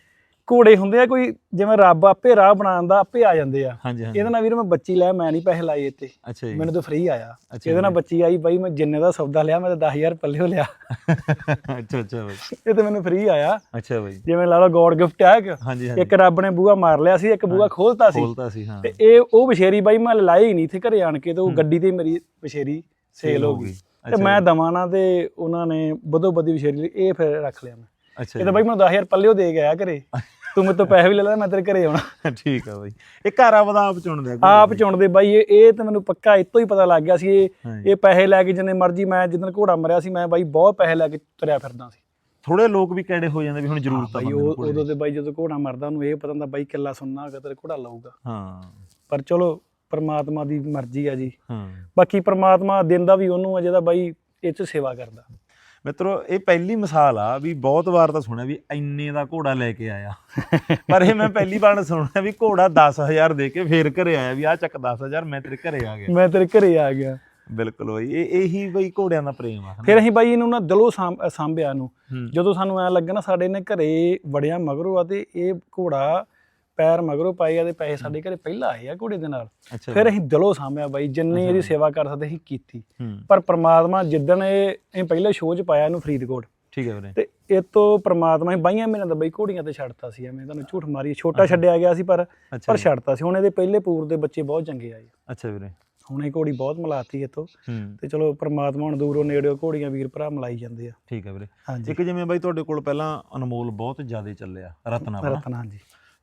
ਘੋੜੇ ਹੁੰਦੇ ਆ ਕੋਈ ਜਿਵੇਂ ਰੱਬ ਆਪੇ ਰਾਹ ਬਣਾਉਂਦਾ ਆਪੇ ਆ ਜਾਂਦੇ ਆ। ਇਹਦੇ ਨਾਲ ਵੀਰ ਮੈਂ ਬੱਚੀ ਲਿਆ ਮੈਂ ਨਹੀਂ ਪੈਸੇ ਲਾਏ ਇੱਥੇ। ਮੈਨੂੰ ਤਾਂ ਫ੍ਰੀ ਆਇਆ। ਇਹਦੇ ਨਾਲ। ਬੱਚੀ ਆਈ ਬਾਈ ਮੈਂ ਜਿੰਨੇ ਦਾ ਸੌਦਾ ਲਿਆ ਮੈਂ ਤਾਂ 10000 ਪੱਲਿਓ ਲਿਆ। ਅੱਛਾ ਅੱਛਾ ਬਾਈ। ਇਹ ਤੇ ਮੈਨੂੰ ਫ੍ਰੀ ਆਇਆ। ਅੱਛਾ ਬਾਈ। ਜਿਵੇਂ ਲਾ ਲਓ ਗੋਡ ਗਿਫਟ ਹੈ ਇੱਕ। ਰੱਬ ਨੇ ਬੂਹਾ ਮਾਰ ਲਿਆ ਸੀ ਇੱਕ ਬੂਹਾ ਖੋਲਤਾ ਸੀ। ਖੋਲਤਾ ਸੀ ਹਾਂ। ਤੇ ਇਹ ਉਹ ਵਿਸ਼ੇਰੀ ਬਾਈ ਮੈਂ ਲਾਈ ਨਹੀਂ ਇੱਥੇ ਘਰੇ ਆਣ ਕੇ ਤੇ ਉਹ। ਗੱਡੀ ਤੇ ਮੇਰੀ ਵਿਸ਼ੇਰੀ ਸੇਲ ਹੋ ਗਈ। ਤੇ ਮੈਂ ਦਵਾਂ ਨਾ ਤੇ ਉਹਨਾਂ ਨੇ ਬਦੋ ਬਦੀ ਵਿਸ਼ੇਰੀ ਲਈ ਇਹ ਫਿਰ ਰੱਖ ਲਿਆ ਮੈਂ ਅੱਛਾ ਇਹ ਤਾਂ ਬਾਈ ਮੈਨੂੰ 10000 ਪੱਲਿਓ ਦੇ ਗਿਆ ਘਰੇ ਤੂੰ ਮੇਰੇ ਤੋਂ ਪੈਸੇ ਵੀ ਲੈ ਲੈ ਮੈਂ ਤੇਰੇ ਘਰੇ ਆਉਣਾ। ਠੀਕ ਆ ਬਾਈ ਇਹ ਘਰ ਆਪਦਾ ਆਪ ਚੁਣਦੇ ਆਪ। ਚੁਣਦੇ ਬਾਈ ਇਹ ਇਹ ਤਾਂ ਮੈਨੂੰ ਪੱਕਾ ਇਤੋਂ ਹੀ ਪਤਾ ਲੱਗ ਗਿਆ ਸੀ ਇਹ। ਇਹ ਪੈਸੇ ਲੈ ਕੇ ਜਿੰਨੇ ਮਰਜ਼ੀ ਮੈਂ ਜਿੱਦਣ ਘੋੜਾ ਮਰਿਆ ਸੀ ਮੈਂ ਬਾਈ ਬਹੁਤ ਪੈਸੇ ਲੈ ਕੇ ਤੁਰਿਆ ਫਿਰਦਾ ਸੀ ਥੋੜੇ ਲੋਕ ਵੀ ਕਿਹੜੇ ਹੋ ਜਾਂਦੇ ਵੀ ਹੁਣ ਜ਼ਰੂਰਤ ਆ ਬਾਈ ਉਦੋਂ। ਤੇ ਬਾਈ ਜਦੋਂ ਘੋੜਾ ਮਰਦਾ ਉਹਨੂੰ ਇਹ ਪਤਾ ਹੁੰਦਾ ਬਾਈ ਕਿੱਲਾ ਸੁਣਨਾ ਹੋਗਾ ਤੇਰੇ ਘੋੜਾ ਲਾਊਗਾ ਹਾਂ ਪਰ ਚਲੋ ਪ੍ਰਮਾਤਮਾ ਦੀ ਮਰਜ਼ੀ ਆ ਜੀ। ਹਾਂ। ਬਾਕੀ ਪ੍ਰਮਾਤਮਾ ਦਿੰਦਾ ਵੀ ਉਹਨੂੰ ਆ ਜਿਹਦਾ ਬਾਈ ਇਹ ਚ ਸੇਵਾ ਕਰਦਾ। ਮਿੱਤਰੋ ਇਹ ਪਹਿਲੀ ਮਿਸਾਲ ਆ ਵੀ ਬਹੁਤ ਵਾਰ ਤਾਂ ਸੁਣਿਆ ਵੀ ਇੰਨੇ ਦਾ ਘੋੜਾ ਲੈ ਕੇ ਆਇਆ। ਪਰ ਇਹ ਮੈਂ ਪਹਿਲੀ ਵਾਰ ਸੁਣਿਆ ਵੀ ਘੋੜਾ 10000 ਦੇ ਕੇ ਫੇਰ ਘਰੇ ਆਇਆ ਵੀ ਆ ਚੱਕ 10000 ਮੈਂ ਤੇਰੇ ਘਰੇ ਆ ਗਿਆ। ਮੈਂ ਤੇਰੇ ਘਰੇ ਆ ਗਿਆ। ਬਿਲਕੁਲ ਬਈ ਇਹ ਇਹੀ ਬਈ ਘੋੜਿਆਂ ਦਾ ਪ੍ਰੇਮ ਆ। ਫਿਰ ਅਸੀਂ ਬਾਈ ਇਹਨੂੰ ਨਾ ਦਿਲੋਂ ਸਾਂਭ- ਸਾਂਭਿਆ ਹੂੰ। ਜਦੋਂ ਸਾਨੂੰ ਐ ਨਾ ਸਾਡੇ ਨੇ ਘਰੇ ਵੜਿਆ ਮਗਰੋਂ ਆ ਤੇ ਇਹ ਘੋੜਾ ਪੈਰ ਮਗਰੋਂ ਪਾਏ ਆ ਤੇ ਪੈਸੇ ਸਾਡੇ ਘਰੇ ਪਹਿਲਾਂ ਆਏ ਆ ਘੋੜੇ ਦੇ ਨਾਲ। ਫਿਰ ਅਸੀਂ ਦਿਲੋਂ ਸਾਂਭਿਆ ਬਾਈ ਜਿੰਨੀ ਇਹਦੀ। ਸੇਵਾ ਕਰ ਸਕਦੇ ਅਸੀਂ ਕੀਤੀ। ਹੂੰ। ਪਰ ਪ੍ਰਮਾਤਮਾ ਜਿੱਦਣ ਇਹ ਅਸੀਂ ਪਹਿਲੇ ਸ਼ੋਅ 'ਚ ਪਾਇਆ ਇਹਨੂੰ ਫਰੀਦਕੋਟ ਠੀਕ ਹੈ ਵੀਰੇ। ਤੇ ਇਹ ਤੋਂ ਪ੍ਰਮਾਤਮਾ ਨੇ ਬਾਈਆਂ ਮਹੀਨਿਆਂ ਦਾ ਬਈ ਘੋੜੀਆਂ ਤੇ ਛੱਡਤਾ ਸੀ ਐਵੇਂ ਤੁਹਾਨੂੰ ਝੂਠ ਮਾਰੀ ਛੋਟਾ ਛੱਡਿਆ ਗਿਆ ਸੀ ਪਰ ਪਰ। ਛੱਡਤਾ ਸੀ। ਹੁਣ ਇਹਦੇ ਪਹਿਲੇ ਪੂਰ ਦੇ ਬੱਚੇ ਬਹੁਤ ਚੰਗੇ ਆਏ ਅੱਛਾ ਵੀਰੇ। ਹੁਣ ਇਹ ਘੋੜੀ ਬਹੁਤ ਮਲਾਤੀ ਇਤੋਂ ਹੂੰ। ਤੇ ਚਲੋ ਪ੍ਰਮਾਤਮਾ ਹੁਣ ਦੂਰੋਂ ਨੇੜਿਓਂ ਘੋੜੀਆਂ ਵੀਰ ਭਰਾ ਮਲਾਈ ਜਾਂਦੇ ਆ। ਠੀਕ ਹੈ ਵੀਰੇ। ਇੱਕ ਜਿਵੇਂ ਬਾਈ ਤੁਹਾਡੇ ਕੋਲ ਪਹਿਲਾਂ ਅਨਮੋਲ ਬਹੁਤ ਜ਼ਿਆਦਾ ਚੱਲਿਆ ਰਤਨਾ ਰਤਨ ਹਾਂਜੀ।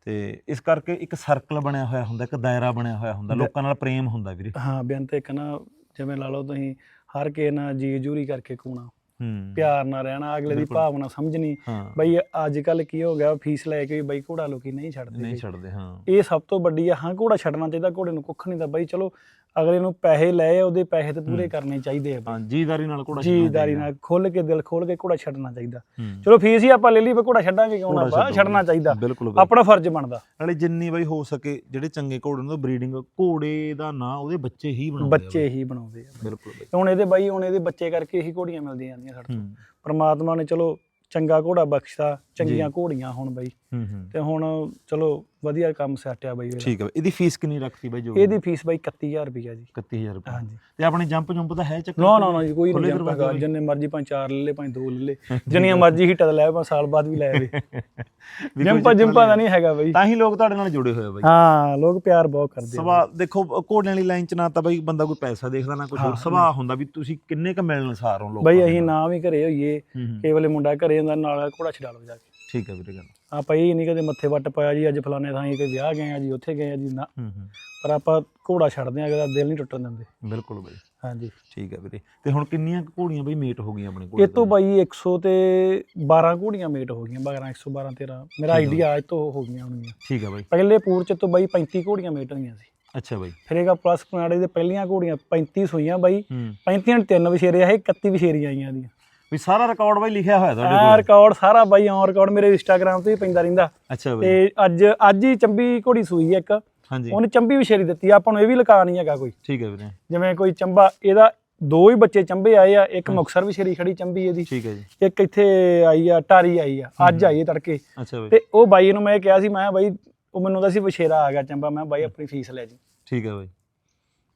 ਤੇ ਇਸ ਕਰਕੇ ਇੱਕ ਸਰਕਲ ਬਣਿਆ ਹੋਇਆ ਹੁੰਦਾ ਇੱਕ ਦਾਇਰਾ ਬਣਿਆ ਹੋਇਆ ਹੁੰਦਾ ਲੋਕਾਂ ਨਾਲ ਪ੍ਰੇਮ ਹੁੰਦਾ ਵੀਰੇ। ਹਾਂ ਬੇਅੰਤ ਇੱਕ ਨਾ ਜਿਵੇਂ ਲਾ ਲਓ ਤੁਸੀਂ ਹਰ ਕੇ ਨਾਲ ਜੀ ਜੂਰੀ ਕਰਕੇ ਕੂਣਾ ਹੂੰ। ਪਿਆਰ ਨਾਲ ਰਹਿਣਾ ਅਗਲੇ ਦੀ। ਭਾਵਨਾ ਸਮਝਣੀ। ਬਈ ਅੱਜ ਕੱਲ ਕੀ ਹੋ ਗਿਆ ਫੀਸ ਲੈ ਕੇ ਬਈ ਘੋੜਾ ਲੋਕੀ ਨਹੀਂ ਛੱਡਦੇ ਨਹੀਂ। ਛੱਡਦੇ ਹਾਂ। ਇਹ ਸਭ ਤੋਂ ਵੱਡੀ ਆ ਹਾਂ ਘੋੜਾ ਛੱਡਣਾ ਚਾਹੀਦਾ ਘੋੜੇ ਨੂੰ ਕੁੱਖ ਨਹੀਂ ਦਾ ਬਈ ਚਲੋ ਅਗਲੇ ਨੂੰ ਪੈਸੇ ਲਏ ਉਹਦੇ ਪੈਸੇ ਤੇ ਪੂਰੇ। ਕਰਨੇ ਚਾਹੀਦੇ ਆ। ਹਾਂ ਜੀਦਾਰੀ ਨਾਲ ਘੋੜਾ ਜੀਦਾਰੀ। ਨਾਲ ਖੁੱਲ ਕੇ ਦਿਲ ਖੋਲ ਕੇ ਘੋੜਾ ਛੱਡਣਾ ਚਾਹੀਦਾ। ਚਲੋ ਫੀਸ ਹੀ ਆਪਾਂ ਲੈ ਲਈ ਵੀ ਘੋੜਾ ਛੱਡਾਂਗੇ ਕਿਉਂ ਨਾ ਆਪਾਂ? ਛੱਡੋ। ਛੱਡਣਾ ਚਾਹੀਦਾ। ਆਪਣਾ ਫਰਜ਼ ਬਣਦਾ। ਨਾਲੇ ਜਿੰਨੀ ਬਾਈ ਹੋ ਸਕੇ ਜਿਹੜੇ ਚੰਗੇ ਘੋੜੇ ਨੂੰ ਬਰੀਡਿੰਗ ਘੋੜੇ ਦਾ ਨਾਂ ਉਹਦੇ ਬੱਚੇ ਹੀ ਬਣਾਉਂਦੇ ਆ ਬੱਚੇ ਹੀ ਬਣਾਉਂਦੇ ਆ। ਬਿਲਕੁਲ ਹੁਣ ਇਹਦੇ ਬਾਈ ਹੁਣ ਇਹਦੇ ਬੱਚੇ ਕਰਕੇ ਹੀ ਘੋੜੀਆਂ ਮਿਲਦੀਆਂ ਜਾਂਦੀਆਂ ਸਾਡੇ ਤੋਂ। ਪਰਮਾਤਮਾ ਨੇ ਚਲੋ ਚੰਗਾ ਘੋੜਾ ਬਖਸ਼ਤਾ ਚੰਗੀਆਂ ਘੋੜੀਆਂ ਹੁਣ ਬਾਈ। ਹੂੰ ਹੂੰ। ਤੇ ਹੁਣ ਚਲੋ ਵਧੀਆ ਕੰਮ ਸੈਟਿਆ ਬਾਈ ਇਹਦਾ। ਠੀਕ ਹੈ ਬਾਈ। ਇਹਦੀ ਫੀਸ ਕਿੰਨੀ ਰੱਖਤੀ ਬਾਈ ਜੋ ਇਹਦੀ ਫੀਸ ਬਾਈ 31000 ਰੁਪਈਆ ਜੀ। 31000 ਰੁਪਏ ਹਾਂਜੀ। ਤੇ ਆਪਣੇ ਜੰਪ ਜੰਪ ਤਾਂ ਹੈ ਚੱਕਰ ਨਾ ਨਾ ਨਾ ਜੀ ਕੋਈ ਨਹੀਂ ਦਰਵਾਜ਼ੇ ਜੰਪਾਗਾ ਬਾਈ। ਜਿੰਨੇ ਮਰਜ਼ੀ ਪੰਜ ਚਾਰ ਲੈ ਲੈ ਪੰਜ ਦੋ ਲੈ ਲੈ। ਜਿੰਨੀਆਂ ਮਰਜ਼ੀ ਹੀਟਾਂ ਦਾ ਲੈ ਪਾ ਸਾਲ ਬਾਅਦ ਵੀ ਲੈ ਆਵੇ ਵੀ ਕੋਈ ਜੰਪਾ ਚੱਕਰ ਜੰਪਾ ਦਾ ਨਹੀਂ। ਹੈਗਾ ਬਾਈ। ਤਾਂ ਹੀ ਲੋਕ ਤੁਹਾਡੇ ਨਾਲ ਜੁੜੇ ਹੋਏ ਆ ਬਾਈ। ਹਾਂ ਲੋਕ ਪਿਆਰ ਬਹੁਤ ਕਰਦੇ ਆ ਸਵਾ ਦੇਖੋ ਘੋੜਿਆਂ ਵਾਲੀ ਲਾਈਨ ਚ ਨਾ ਤਾਂ ਬਾਈ ਬੰਦਾ ਕੋਈ ਪੈਸਾ ਦੇਖਦਾ ਨਾ ਕੁਝ ਹੋਰ। ਸੁਭਾਅ ਹੁੰਦਾ ਵੀ ਤੁਸੀਂ ਕਿੰਨੇ ਕ ਮਿਲਣਸਾਰ ਹੋ ਲੋਕਾਂ ਬਾਈ ਅਸੀਂ। ਨਾ ਵੀ ਘਰੇ ਹੋਈਏ ਹੂੰ, ਹੂੰ। ਕੇਵਲੇ ਮੁੰਡਾ ਘਰੇ ਹੁੰਦਾ ਨਾਲ ਘੋੜਾ ਛਡਾ ਲਓ ਜਾ ਕੇ। ਠੀਕ ਹੈ ਵੀਰੇ ਗੱਲ। ਆਪਾਂ ਇਹ ਨਹੀਂ ਕਦੇ ਮੱਥੇ ਵੱਟ ਪਾਇਆ ਜੀ ਅੱਜ ਫਲਾਣੇ ਥਾਂ ਕੋਈ ਵਿਆਹ ਗਏ ਆ ਜੀ ਉੱਥੇ ਗਏ ਆ ਜੀ ਨਾ। ਹੂੰ ਹੂੰ। ਪਰ ਆਪਾਂ ਘੋੜਾ ਛੱਡਦੇ ਆ ਅਗਲਾ ਦਿਲ ਨਹੀਂ ਟੁੱਟਣ ਦਿੰਦੇ। ਬਿਲਕੁਲ ਬਾਈ। ਹਾਂਜੀ। ਠੀਕ ਹੈ ਵੀਰੇ। ਤੇ ਹੁਣ ਕਿੰਨੀਆਂ ਕੁ ਘੋੜੀਆਂ ਬਈ ਮੀਟ ਹੋ ਗਈਆਂ ਆਪਣੇ ਕੋਲ? ਇਹ ਤੋਂ ਬਾਈ 100 ਤੇ 12 ਘੋੜੀਆਂ ਮੇਟ ਹੋ ਗਈਆਂ 12 112 13 ਮੇਰਾ ਆਈਡੀਆ ਅੱਜ ਤੋਂ ਹੋ ਗਈਆਂ ਹੋਣਗੀਆਂ। ਠੀਕ ਹੈ ਬਾਈ। ਪਹਿਲੇ ਪੂਰ ਚ ਤੋਂ ਬਾਈ 35 ਘੋੜੀਆਂ ਮੇਟ ਹੋਈਆਂ ਸੀ। ਅੱਛਾ ਬਾਈ। ਫਿਰ ਇਹਦਾ ਪਲੱਸ ਪੁਆਇੰਟ ਦੇ ਪਹਿਲੀਆਂ ਘੋੜੀਆਂ 35 ਸੂਈਆਂ ਬਾਈ। ਹੂੰ। 35 ਨੇ ਤਿੰਨ ਵਿਸ਼ੇਰੇ ਆ ਇਹ 31 ਵਿਸ਼ੇਰੀਆਂ ਆਈਆਂ ਦੀਆਂ। ਵੀ ਸਾਰਾ ਰਿਕਾਰਡ ਬਾਈ ਲਿਖਿਆ ਹੋਇਆ ਤੁਹਾਡੇ ਆ ਕੋਲ ਰਿਕਾਰਡ ਸਾਰਾ ਬਾਈ ਔਨ ਰਿਕਾਰਡ ਮੇਰੇ ਇੰਸਟਾਗ੍ਰam ਤੇ ਵੀ ਪੈਂਦਾ ਰਹਿੰਦਾ। ਅੱਛਾ ਬਾਈ। ਤੇ ਅੱਜ ਅੱਜ ਹੀ ਚੰਬੀ ਘੋੜੀ ਸੂਈ ਇੱਕ। ਹਾਂਜੀ। ਉਹਨੇ ਚੰਬੀ ਵਿਸ਼ੇਰੀ ਦਿੱਤੀ ਆਪਾਂ ਨੂੰ ਇਹ ਵੀ ਲਕਾ ਨਹੀਂ ਹੈਗਾ ਕੋਈ। ਠੀਕ ਹੈ ਵੀਰੇ। ਜਿਵੇਂ ਕੋਈ ਚੰਬਾ ਇਹਦਾ ਦੋ ਹੀ ਬੱਚੇ ਚੰਬੇ ਆਏ ਆ ਇੱਕ ਮੁਕਸਰ ਵਿਸ਼ੇਰੀ ਖੜੀ ਚੰਬੀ ਇਹਦੀ। ਠੀਕ ਹੈ ਜੀ। ਇੱਕ ਇੱਥੇ ਆਈ ਆ ਟਾਰੀ ਆਈ ਆ ਅੱਜ ਆਈ ਹੈ ਤੜਕੇ। ਅੱਛਾ ਬਾਈ। ਤੇ ਉਹ ਬਾਈ ਨੂੰ ਮੈਂ ਕਿਹਾ ਸੀ ਮੈਂ ਬਾਈ ਉਹ ਮੈਨੂੰ ਦਾ ਸੀ ਵਿਸ਼ੇਰਾ ਆ ਗਿਆ ਚੰਬਾ ਮੈਂ ਬਾਈ ਆਪਣੀ ਫੀਸ ਲੈ ਜੀ। ਠੀਕ ਹੈ ਬਾਈ।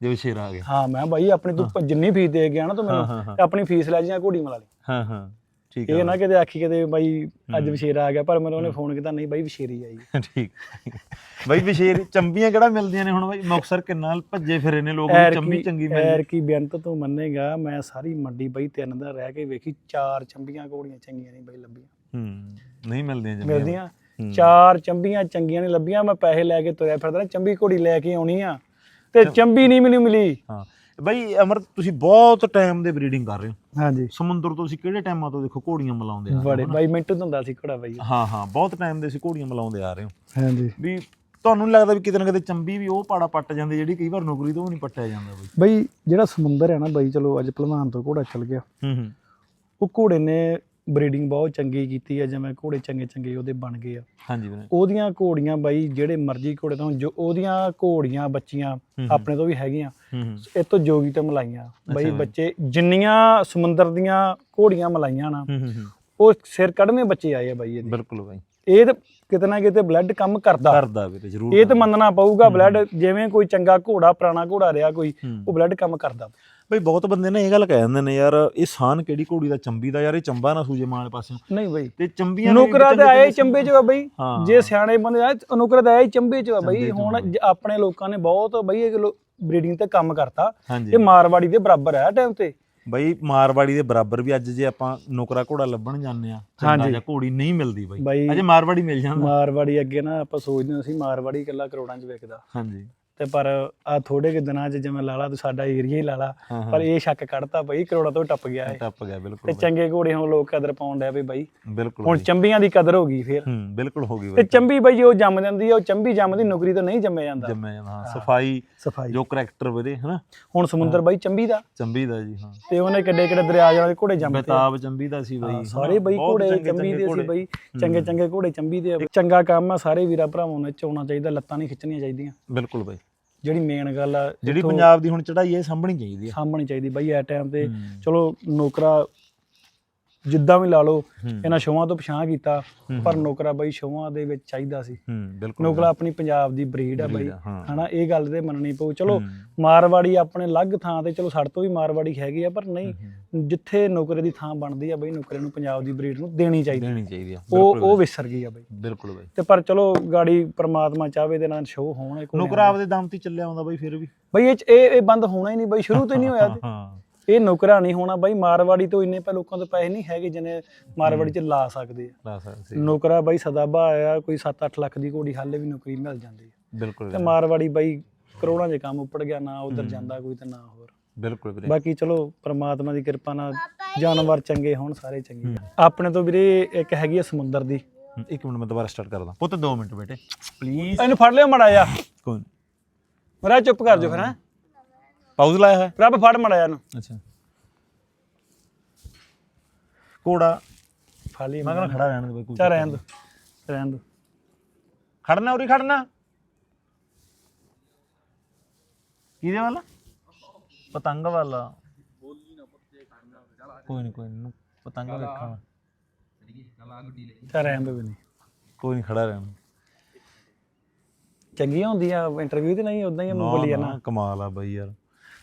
ਜੇ ਸ਼ੇਰ ਆ ਗਿਆ। ਹਾਂ ਮੈਂ ਬਾਈ ਆਪਣੀ ਤੂੰ ਜਿੰਨੀ ਫੀਸ ਦੇ ਗਿਆ ਨਾ ਤੂੰ ਮੈਨੂੰ ਆਪਣੀ ਫੀਸ ਲੈ ਜੀ ਘੋੜੀ ਮਲਾ ਲਈ। ਹਾਂ ਹਾਂ। ਠੀਕ ਹੈ ਇਹ ਨਾ ਕਿਤੇ ਆਖੀ ਕਿਤੇ ਬਾਈ ਅੱਜ। ਵਿਸ਼ੇਰਾ ਆ ਗਿਆ ਪਰ ਮੈਨੂੰ ਉਹਨੇ ਫੋਨ ਕੀਤਾ ਨਹੀਂ ਬਾਈ ਵਿਸ਼ੇਰੀ ਆਈ। ਠੀਕ। ਬਾਈ ਵਿਸ਼ੇਰ ਚੰਬੀਆਂ ਕਿਹੜਾ ਮਿਲਦੀਆਂ ਨੇ ਹੁਣ ਬਾਈ? ਮੁਕਸਰ ਕਿੰਨਾ ਭੱਜੇ ਫਿਰੇ ਨੇ ਲੋਕ ਚੰਬੀ ਚੰਗੀ ਮਿਲ ਐਰ ਕੀ ਬੇਅੰਤ ਤੂੰ ਮੰਨੇਗਾ ਮੈਂ ਸਾਰੀ ਮੰਡੀ ਬਾਈ ਤਿੰਨ ਦਿਨ ਰਹਿ ਕੇ ਵੇਖੀ ਚਾਰ ਚੰਬੀਆਂ ਘੋੜੀਆਂ ਚੰਗੀਆਂ ਨਹੀਂ ਬਾਈ ਲੱਭੀਆਂ। ਹੂੰ ਨਹੀਂ ਮਿਲਦੀਆਂ ਚੰਬੀਆਂ ਮਿਲਦੀਆਂ। ਚਾਰ ਚੰਬੀਆਂ ਚੰਗੀਆਂ ਨਹੀਂ ਲੱਭੀਆਂ ਮੈਂ ਪੈਸੇ ਲੈ ਕੇ ਤੁਰਿਆ ਫਿਰਦਾ ਚੰਬੀ ਘੋੜੀ ਲੈ ਕੇ ਆਉਣੀ ਆ ਤੇ ਚੰਬੀ ਨਹੀਂ ਮੈਨੂੰ ਮਿਲੀ। ਹਾਂ। ਬਾਈ ਅਮਰ ਤੁਸੀਂ ਬਹੁਤ ਟਾਈਮ ਦੇ ਬਰੀਡਿੰਗ ਕਰ ਰਹੇ ਹੋ। ਹਾਂਜੀ। ਸਮੁੰਦਰ ਤੋਂ ਤੁਸੀਂ ਕਿਹੜੇ ਟਾਈਮਾਂ ਤੋਂ ਦੇਖੋ ਘੋੜੀਆਂ ਮਲਾਉਂਦੇ ਆ ਰਹੇ ਹੋ ਬੜੇ? ਬਾਈ ਮਿੰਟੂ ਹੁੰਦਾ ਸੀ ਘੋੜਾ ਬਾਈ। ਹਾਂ ਹਾਂ। ਬਹੁਤ ਟਾਈਮ ਦੇ ਸੀ ਘੋੜੀਆਂ ਮਲਾਉਂਦੇ ਆ ਰਹੇ ਹੋ। ਹਾਂਜੀ। ਵੀ ਤੁਹਾਨੂੰ ਨਹੀਂ ਲੱਗਦਾ ਵੀ ਕਿਤੇ ਨਾ ਕਿਤੇ ਚੰਬੀ ਵੀ ਉਹ ਪਾੜਾ ਪੱਟ ਜਾਂਦੀ ਜਿਹੜੀ ਕਈ ਵਾਰ ਨੌਕਰੀ ਤੋਂ ਵੀ ਨਹੀਂ ਪੱਟਿਆ ਜਾਂਦਾ ਬਾਈ? ਬਾਈ ਜਿਹੜਾ ਸਮੁੰਦਰ ਹੈ ਨਾ ਬਾਈ ਚਲੋ ਅੱਜ ਭਲਵਾਨ ਤੋਂ ਘੋੜਾ ਚੱਲ ਗਿਆ। ਹੂੰ ਹੂੰ। ਉਹ ਘੋੜੇ ਨੇ ਬਰੀਡਿੰਗ ਬਹੁਤ ਚੰਗੀ ਕੀਤੀ ਹੈ ਜਿਵੇਂ ਘੋੜੇ ਚੰਗੇ ਚੰਗੇ ਉਹਦੇ ਬਣ ਗਏ ਆ। ਹਾਂਜੀ ਵੀਰੇ। ਉਹਦੀਆਂ ਘੋੜੀਆਂ ਬਾਈ ਜਿਹੜੇ ਮਰਜ਼ੀ ਘੋੜੇ ਤੋਂ ਜੋ ਉਹਦੀਆਂ ਘੋੜੀਆਂ ਬੱਚੀਆਂ। ਆਪਣੇ ਤੋਂ ਵੀ ਹੈਗੀਆਂ ਇਹ ਤੋਂ ਜੋਗੀ ਤੇ ਮਲਾਈਆਂ। ਬਾਈ। ਬੱਚੇ ਜਿੰਨੀਆਂ ਸਮੁੰਦਰ ਦੀਆਂ ਘੋੜੀਆਂ ਮਲਾਈਆਂ ਨਾ ਉਹ ਸਿਰ ਕੱਢਵੇਂ ਬੱਚੇ ਆਏ ਆ ਬਾਈ ਇਹਦੇ। ਬਿਲਕੁਲ ਬਾਈ। ਇਹ ਤਾਂ ਕਿਤੇ ਨਾ ਕਿਤੇ ਬਲੱਡ ਕੰਮ ਕਰਦਾ। ਕਰਦਾ ਵੀਰੇ ਜ਼ਰੂਰ ਇਹ ਤਾਂ ਮੰਨਣਾ ਪਊਗਾ ਬਲੱਡ ਜਿਵੇਂ ਕੋਈ ਚੰਗਾ ਘੋੜਾ ਪੁਰਾਣਾ ਘੋੜਾ ਰਿਹਾ ਕੋਈ। ਉਹ ਬਲੱਡ ਕੰਮ ਕਰਦਾ। ਬਈ ਬਹੁਤ ਬੰਦੇ ਨੇ ਇਹ ਗੱਲ ਕਹਿ ਦਿੰਦੇ ਨੇ ਯਾਰ ਇਹ ਸਾਨ ਕਿਹੜੀ ਘੋੜੀ ਦਾ ਚੰਬੀ ਦਾ? ਯਾਰ ਇਹ ਚੰਬਾ ਨਾ ਸੂਜੇ ਮਾਲੇ ਪਾਸੇ ਨਹੀਂ ਬਾਈ। ਤੇ ਚੰਬੀਆਂ ਨੁਕਰਾ ਤੇ ਆਏ ਚੰਬੇ ਚ ਆ ਬਈ। ਜੇ ਸਿਆਣੇ ਬੰਦੇ ਆਏ ਨੁਕਰਾ ਤੇ ਆਏ ਚੰਬੇ ਚ ਆ ਬਈ। ਹੁਣ ਆ ਆਪਣੇ ਲੋਕਾਂ ਨੇ ਬਹੁਤ ਬਈ ਇਹ ਬਰੀਡਿੰਗ ਤੇ ਕੰਮ ਕਰਤਾ। ਇਹ ਮਾਰਵਾੜੀ ਦੇ ਬਰਾਬਰ ਹੈ ਟਾਈਮ ਤੇ। ਬਈ ਮਾਰਵਾੜੀ ਦੇ ਬਰਾਬਰ ਵੀ ਅੱਜ ਜੇ ਆਪਾਂ ਨੌਕਰਾ ਘੋੜਾ ਲੱਭਣ ਜਾਂਦੇ ਆ ਚੰਗਾ। ਜਾਂ ਘੋੜੀ ਨਹੀਂ ਮਿਲਦੀ ਬਈ। ਬਾਈ ਅਜੇ ਮਾਰਵਾੜੀ ਮਿਲ ਜਾਂਦਾ। ਮਾਰਵਾੜੀ ਅੱਗੇ ਨਾ ਆਪਾਂ ਸੋਚਦੇ ਸੀ ਮਾਰਵਾੜੀ ਇਕੱਲਾ ਕਰੋੜਾਂ ਚ ਵਿਕਦਾ ਹਾਂਜੀ। ਤੇ ਪਰ ਆ ਥੋੜੇ ਕਿ ਦਿਨਾਂ ਚ ਜਿਵੇਂ ਲਾਲਾ ਤੂੰ ਸਾਡਾ ਏਰੀਆ ਹੀ ਲਾਲਾ ਪਰ ਇਹ ਸ਼ੱਕ ਕੱਢਤਾ ਬਈ ਕਰੋੜਾਂ ਤੋਂ ਟੱਪ ਗਿਆ ਇਹ। ਟੱਪ ਗਿਆ ਬਿਲਕੁਲ ਤੇ ਚੰਗੇ ਘੋੜੇ ਹੁਣ ਲੋਕ ਕਦਰ ਪਾਉਣ ਡਿਆ ਵੀ ਬਾਈ। ਬਿਲਕੁਲ ਹੁਣ। ਚੰਬੀਆਂ ਦੀ ਕਦਰ ਹੋ ਗਈ ਫੇਰ। ਹੂੰ ਬਿਲਕੁਲ ਹੋ ਗਈ ਤੇ ਚੰਬੀ ਬਾਈ ਜੋ ਜੰਮ ਜਾਂਦੀ ਹੈ ਉਹ ਚੰਬੀ ਜੰਮਦੀ ਨੌਕਰੀ ਤੋਂ ਨਹੀਂ ਜੰਮਿਆ ਜਾਂਦਾ। ਜੰਮਿਆ ਜਾਂਦਾ ਹਾਂ ਸਫ਼ਾਈ ਸਫ਼ਾਈ। ਜੋ ਕਰੈਕਟਰ ਵੀਰੇ ਹਨਾ। ਹੁਣ ਸਮੁੰਦਰ ਬਾਈ ਚੰਬੀ ਦਾ। ਚੰਬੀ ਦਾ ਜੀ ਹਾਂ। ਤੇ ਉਹਨੇ ਕਿੱਡੇ ਕਿੱਡੇ ਦਰਿਆ ਜਾਲੇ ਘੋੜੇ ਜੰਮਦੇ। ਬੇਤਾਬ ਚੰਬੀ ਦਾ ਸੀ ਬਾਈ? ਸਾਰੇ ਬਈ ਘੋੜੇ ਚੰਬੀ ਦੇ ਸੀ। ਬਈ। ਚੰਗੇ ਚੰਗੇ ਘੋੜੇ ਚੰਬੀ ਦੇ। ਚੰਗਾ ਕੰਮ ਆ ਸਾਰੇ ਵੀਰਾਂ ਭਰਾਵਾਂ ਨੂੰ ਚਾਉਣਾ ਚਾਹੀਦਾ ਲੱਤਾਂ ਨਹੀਂ ਖਿੱਚਣੀਆਂ ਚਾਹੀਦੀਆਂ। ਬਿਲਕੁਲ ਬਾਈ। ਜਿਹੜੀ ਮੇਨ ਗੱਲ ਆ ਜਿਹੜੀ ਪੰਜਾਬ ਦੀ ਹੁਣ ਚੜਾਈ ਹੈ ਇਹ ਸਾਂਭਣੀ ਚਾਹੀਦੀ ਹੈ ਸਾਂਭਣੀ ਚਾਹੀਦੀ ਬਾਈ ਐ ਟਾਈਮ ਤੇ। ਚਲੋ ਨੌਕਰਾ ਜਿੱਦਾਂ ਵੀ ਲਾ ਲਓ। ਇਹਨਾਂ ਸ਼ੋਆਂ ਤੋਂ ਪਛਾਣ ਕੀਤਾ ਪਰ ਨੌਕਰਾ ਬਾਈ ਸ਼ੋਆਂ ਦੇ ਵਿੱਚ ਚਾਹੀਦਾ ਸੀ। ਨੌਕਰਾ ਆਪਣੀ ਪੰਜਾਬ ਦੀ ਬਰੀਡ ਆ ਬਾਈ। ਹਨਾ ਇਹ ਗੱਲ ਤੇ ਮੰਨਣੀ ਪਊ। ਚਲੋ। ਮਾਰਵਾੜੀ ਆਪਣੇ ਅਲੱਗ ਥਾਂ ਤੇ ਚਲੋ ਸਾਡੇ ਤੋਂ ਵੀ ਮਾਰਵਾੜੀ ਹੈਗੀ ਆ ਪਰ ਨਹੀਂ ਜਿੱਥੇ ਨੌਕਰੇ ਦੀ ਥਾਂ ਬਣਦੀ ਆ ਬਾਈ ਨੌਕਰੇ ਨੂੰ ਪੰਜਾਬ ਦੀ ਬਰੀਡ ਨੂੰ ਦੇਣੀ ਚਾਹੀਦੀ। ਦੇਣੀ ਚਾਹੀਦੀ ਆ ਉਹ ਉਹ ਵਿਸਰ ਗਈ ਆ ਬਾਈ। ਬਿਲਕੁਲ ਬਾਈ। ਤੇ ਪਰ ਚਲੋ ਗਾੜੀ ਪ੍ਰਮਾਤਮਾ ਚਾਹਵੇ ਦੇ ਨਾਲ ਸ਼ੋਅ ਹੋਣ ਨੁਕਰਾ ਆਪਦੇ ਦਮ ਤੇ ਚੱਲਿਆ ਆਉਂਦਾ ਬਾਈ ਫਿਰ ਵੀ। ਬਈ ਇਹ ਇਹ ਇਹ ਬੰਦ ਹੋਣਾ ਹੀ ਨਹੀਂ ਬਈ ਸ਼ੁਰੂ ਤੋਂ ਹੀ ਨਹੀਂ ਹੋਇਆ ਤੇ ਹਾਂ। ਇਹ ਨੌਕਰਾ ਨਹੀਂ ਹੋਣਾ ਬਾਈ ਮਾਰਵਾੜੀ ਤੋਂ ਇੰਨੇ ਪੈ ਲੋਕਾਂ ਤੋਂ ਪੈਸੇ ਨਹੀਂ ਹੈਗੇ ਜਿੰਨੇ ਮਾਰਵਾੜੀ 'ਚ ਲਾ ਸਕਦੇ ਆ। ਲਾ ਸਕਦੇ ਨੌਕਰਾ ਬਾਈ ਸਦਾਬਾ ਆਇਆ ਕੋਈ 7-8 ਲੱਖ ਦੀ ਘੋੜੀ ਹਾਲੇ ਵੀ ਨੌਕਰੀ ਮਿਲ ਜਾਂਦੀ ਹੈ ਬਿਲਕੁਲ ਤੇ ਮਾਰਵਾੜੀ ਬਾਈ ਕਰੋੜਾਂ 'ਚ ਕੰਮ ਉੱਪੜ ਗਿਆ ਨਾ ਉਧਰ ਜਾਂਦਾ ਕੋਈ ਤੇ ਨਾ ਹੋਰ। ਬਿਲਕੁਲ ਵੀਰੇ। ਬਾਕੀ ਚਲੋ ਪ੍ਰਮਾਤਮਾ ਦੀ ਕਿਰਪਾ ਨਾਲ ਜਾਨਵਰ ਚੰਗੇ ਹੋਣ ਸਾਰੇ ਚੰਗੇ। ਆਪਣੇ ਤੋਂ ਵੀਰੇ ਇੱਕ ਹੈਗੀ ਆ ਸਮੁੰਦਰ ਦੀ। ਇੱਕ ਮਿੰਟ ਮੈਂ ਦੁਬਾਰਾ ਸਟਾਰਟ ਕਰਦਾ। ਪੁੱਤ 2 ਮਿੰਟ ਬੇਟੇ। ਪਲੀਜ਼ ਇਹਨੂੰ ਫੜ ਲਿਓ ਮੜਾ ਜਾ ਕੋਈ ਮਰਾ ਚੁੱਪ ਕਰ ਜਾ ਫਿਰ ਹੈ। ਪਾਉਜ਼ ਲਾਇਆ ਹੈ ਰੱਬ ਫੜ ਮੜਾ ਜਾ ਇਹਨੂੰ। ਅੱਛਾ। ਕੋੜਾ ਫੜ ਲਈ ਮੈਂ ਕਹਿੰਦਾ ਖੜਾ ਰਹਿਣ ਦੇ ਬਾਈ ਕੋਈ ਚਾ ਰਹਿਣ ਦੋ ਰਹਿਣ ਦੋ। ਖੜਨਾ ਉਰੀ ਖੜਨਾ। ਕਿਹਦੇ ਵਾਲਾ? ਪਤੰਗ ਵਾਲਾ। ਕੋਈ ਨਹੀਂ ਕੋਈ ਨਹੀਂ ਪਤੰਗ ਵੇਖਣਾ ਚਾ ਰਹਿਣ ਦੋ ਵੀ ਨਹੀਂ। ਕੋਈ ਨਹੀਂ ਖੜਾ ਰਹਿਣਾ ਚੰਗੀਆਂ ਹੁੰਦੀਆਂ ਇੰਟਰਵਿਊ ਤੇ ਨਹੀਂ ਉਦਾਂ ਹੀ ਬੋਲੀ ਨਾ, ਜਾਣਾ। ਨਾ, ਕਮਾਲ ਆ ਬਾਈ ਯਾਰ।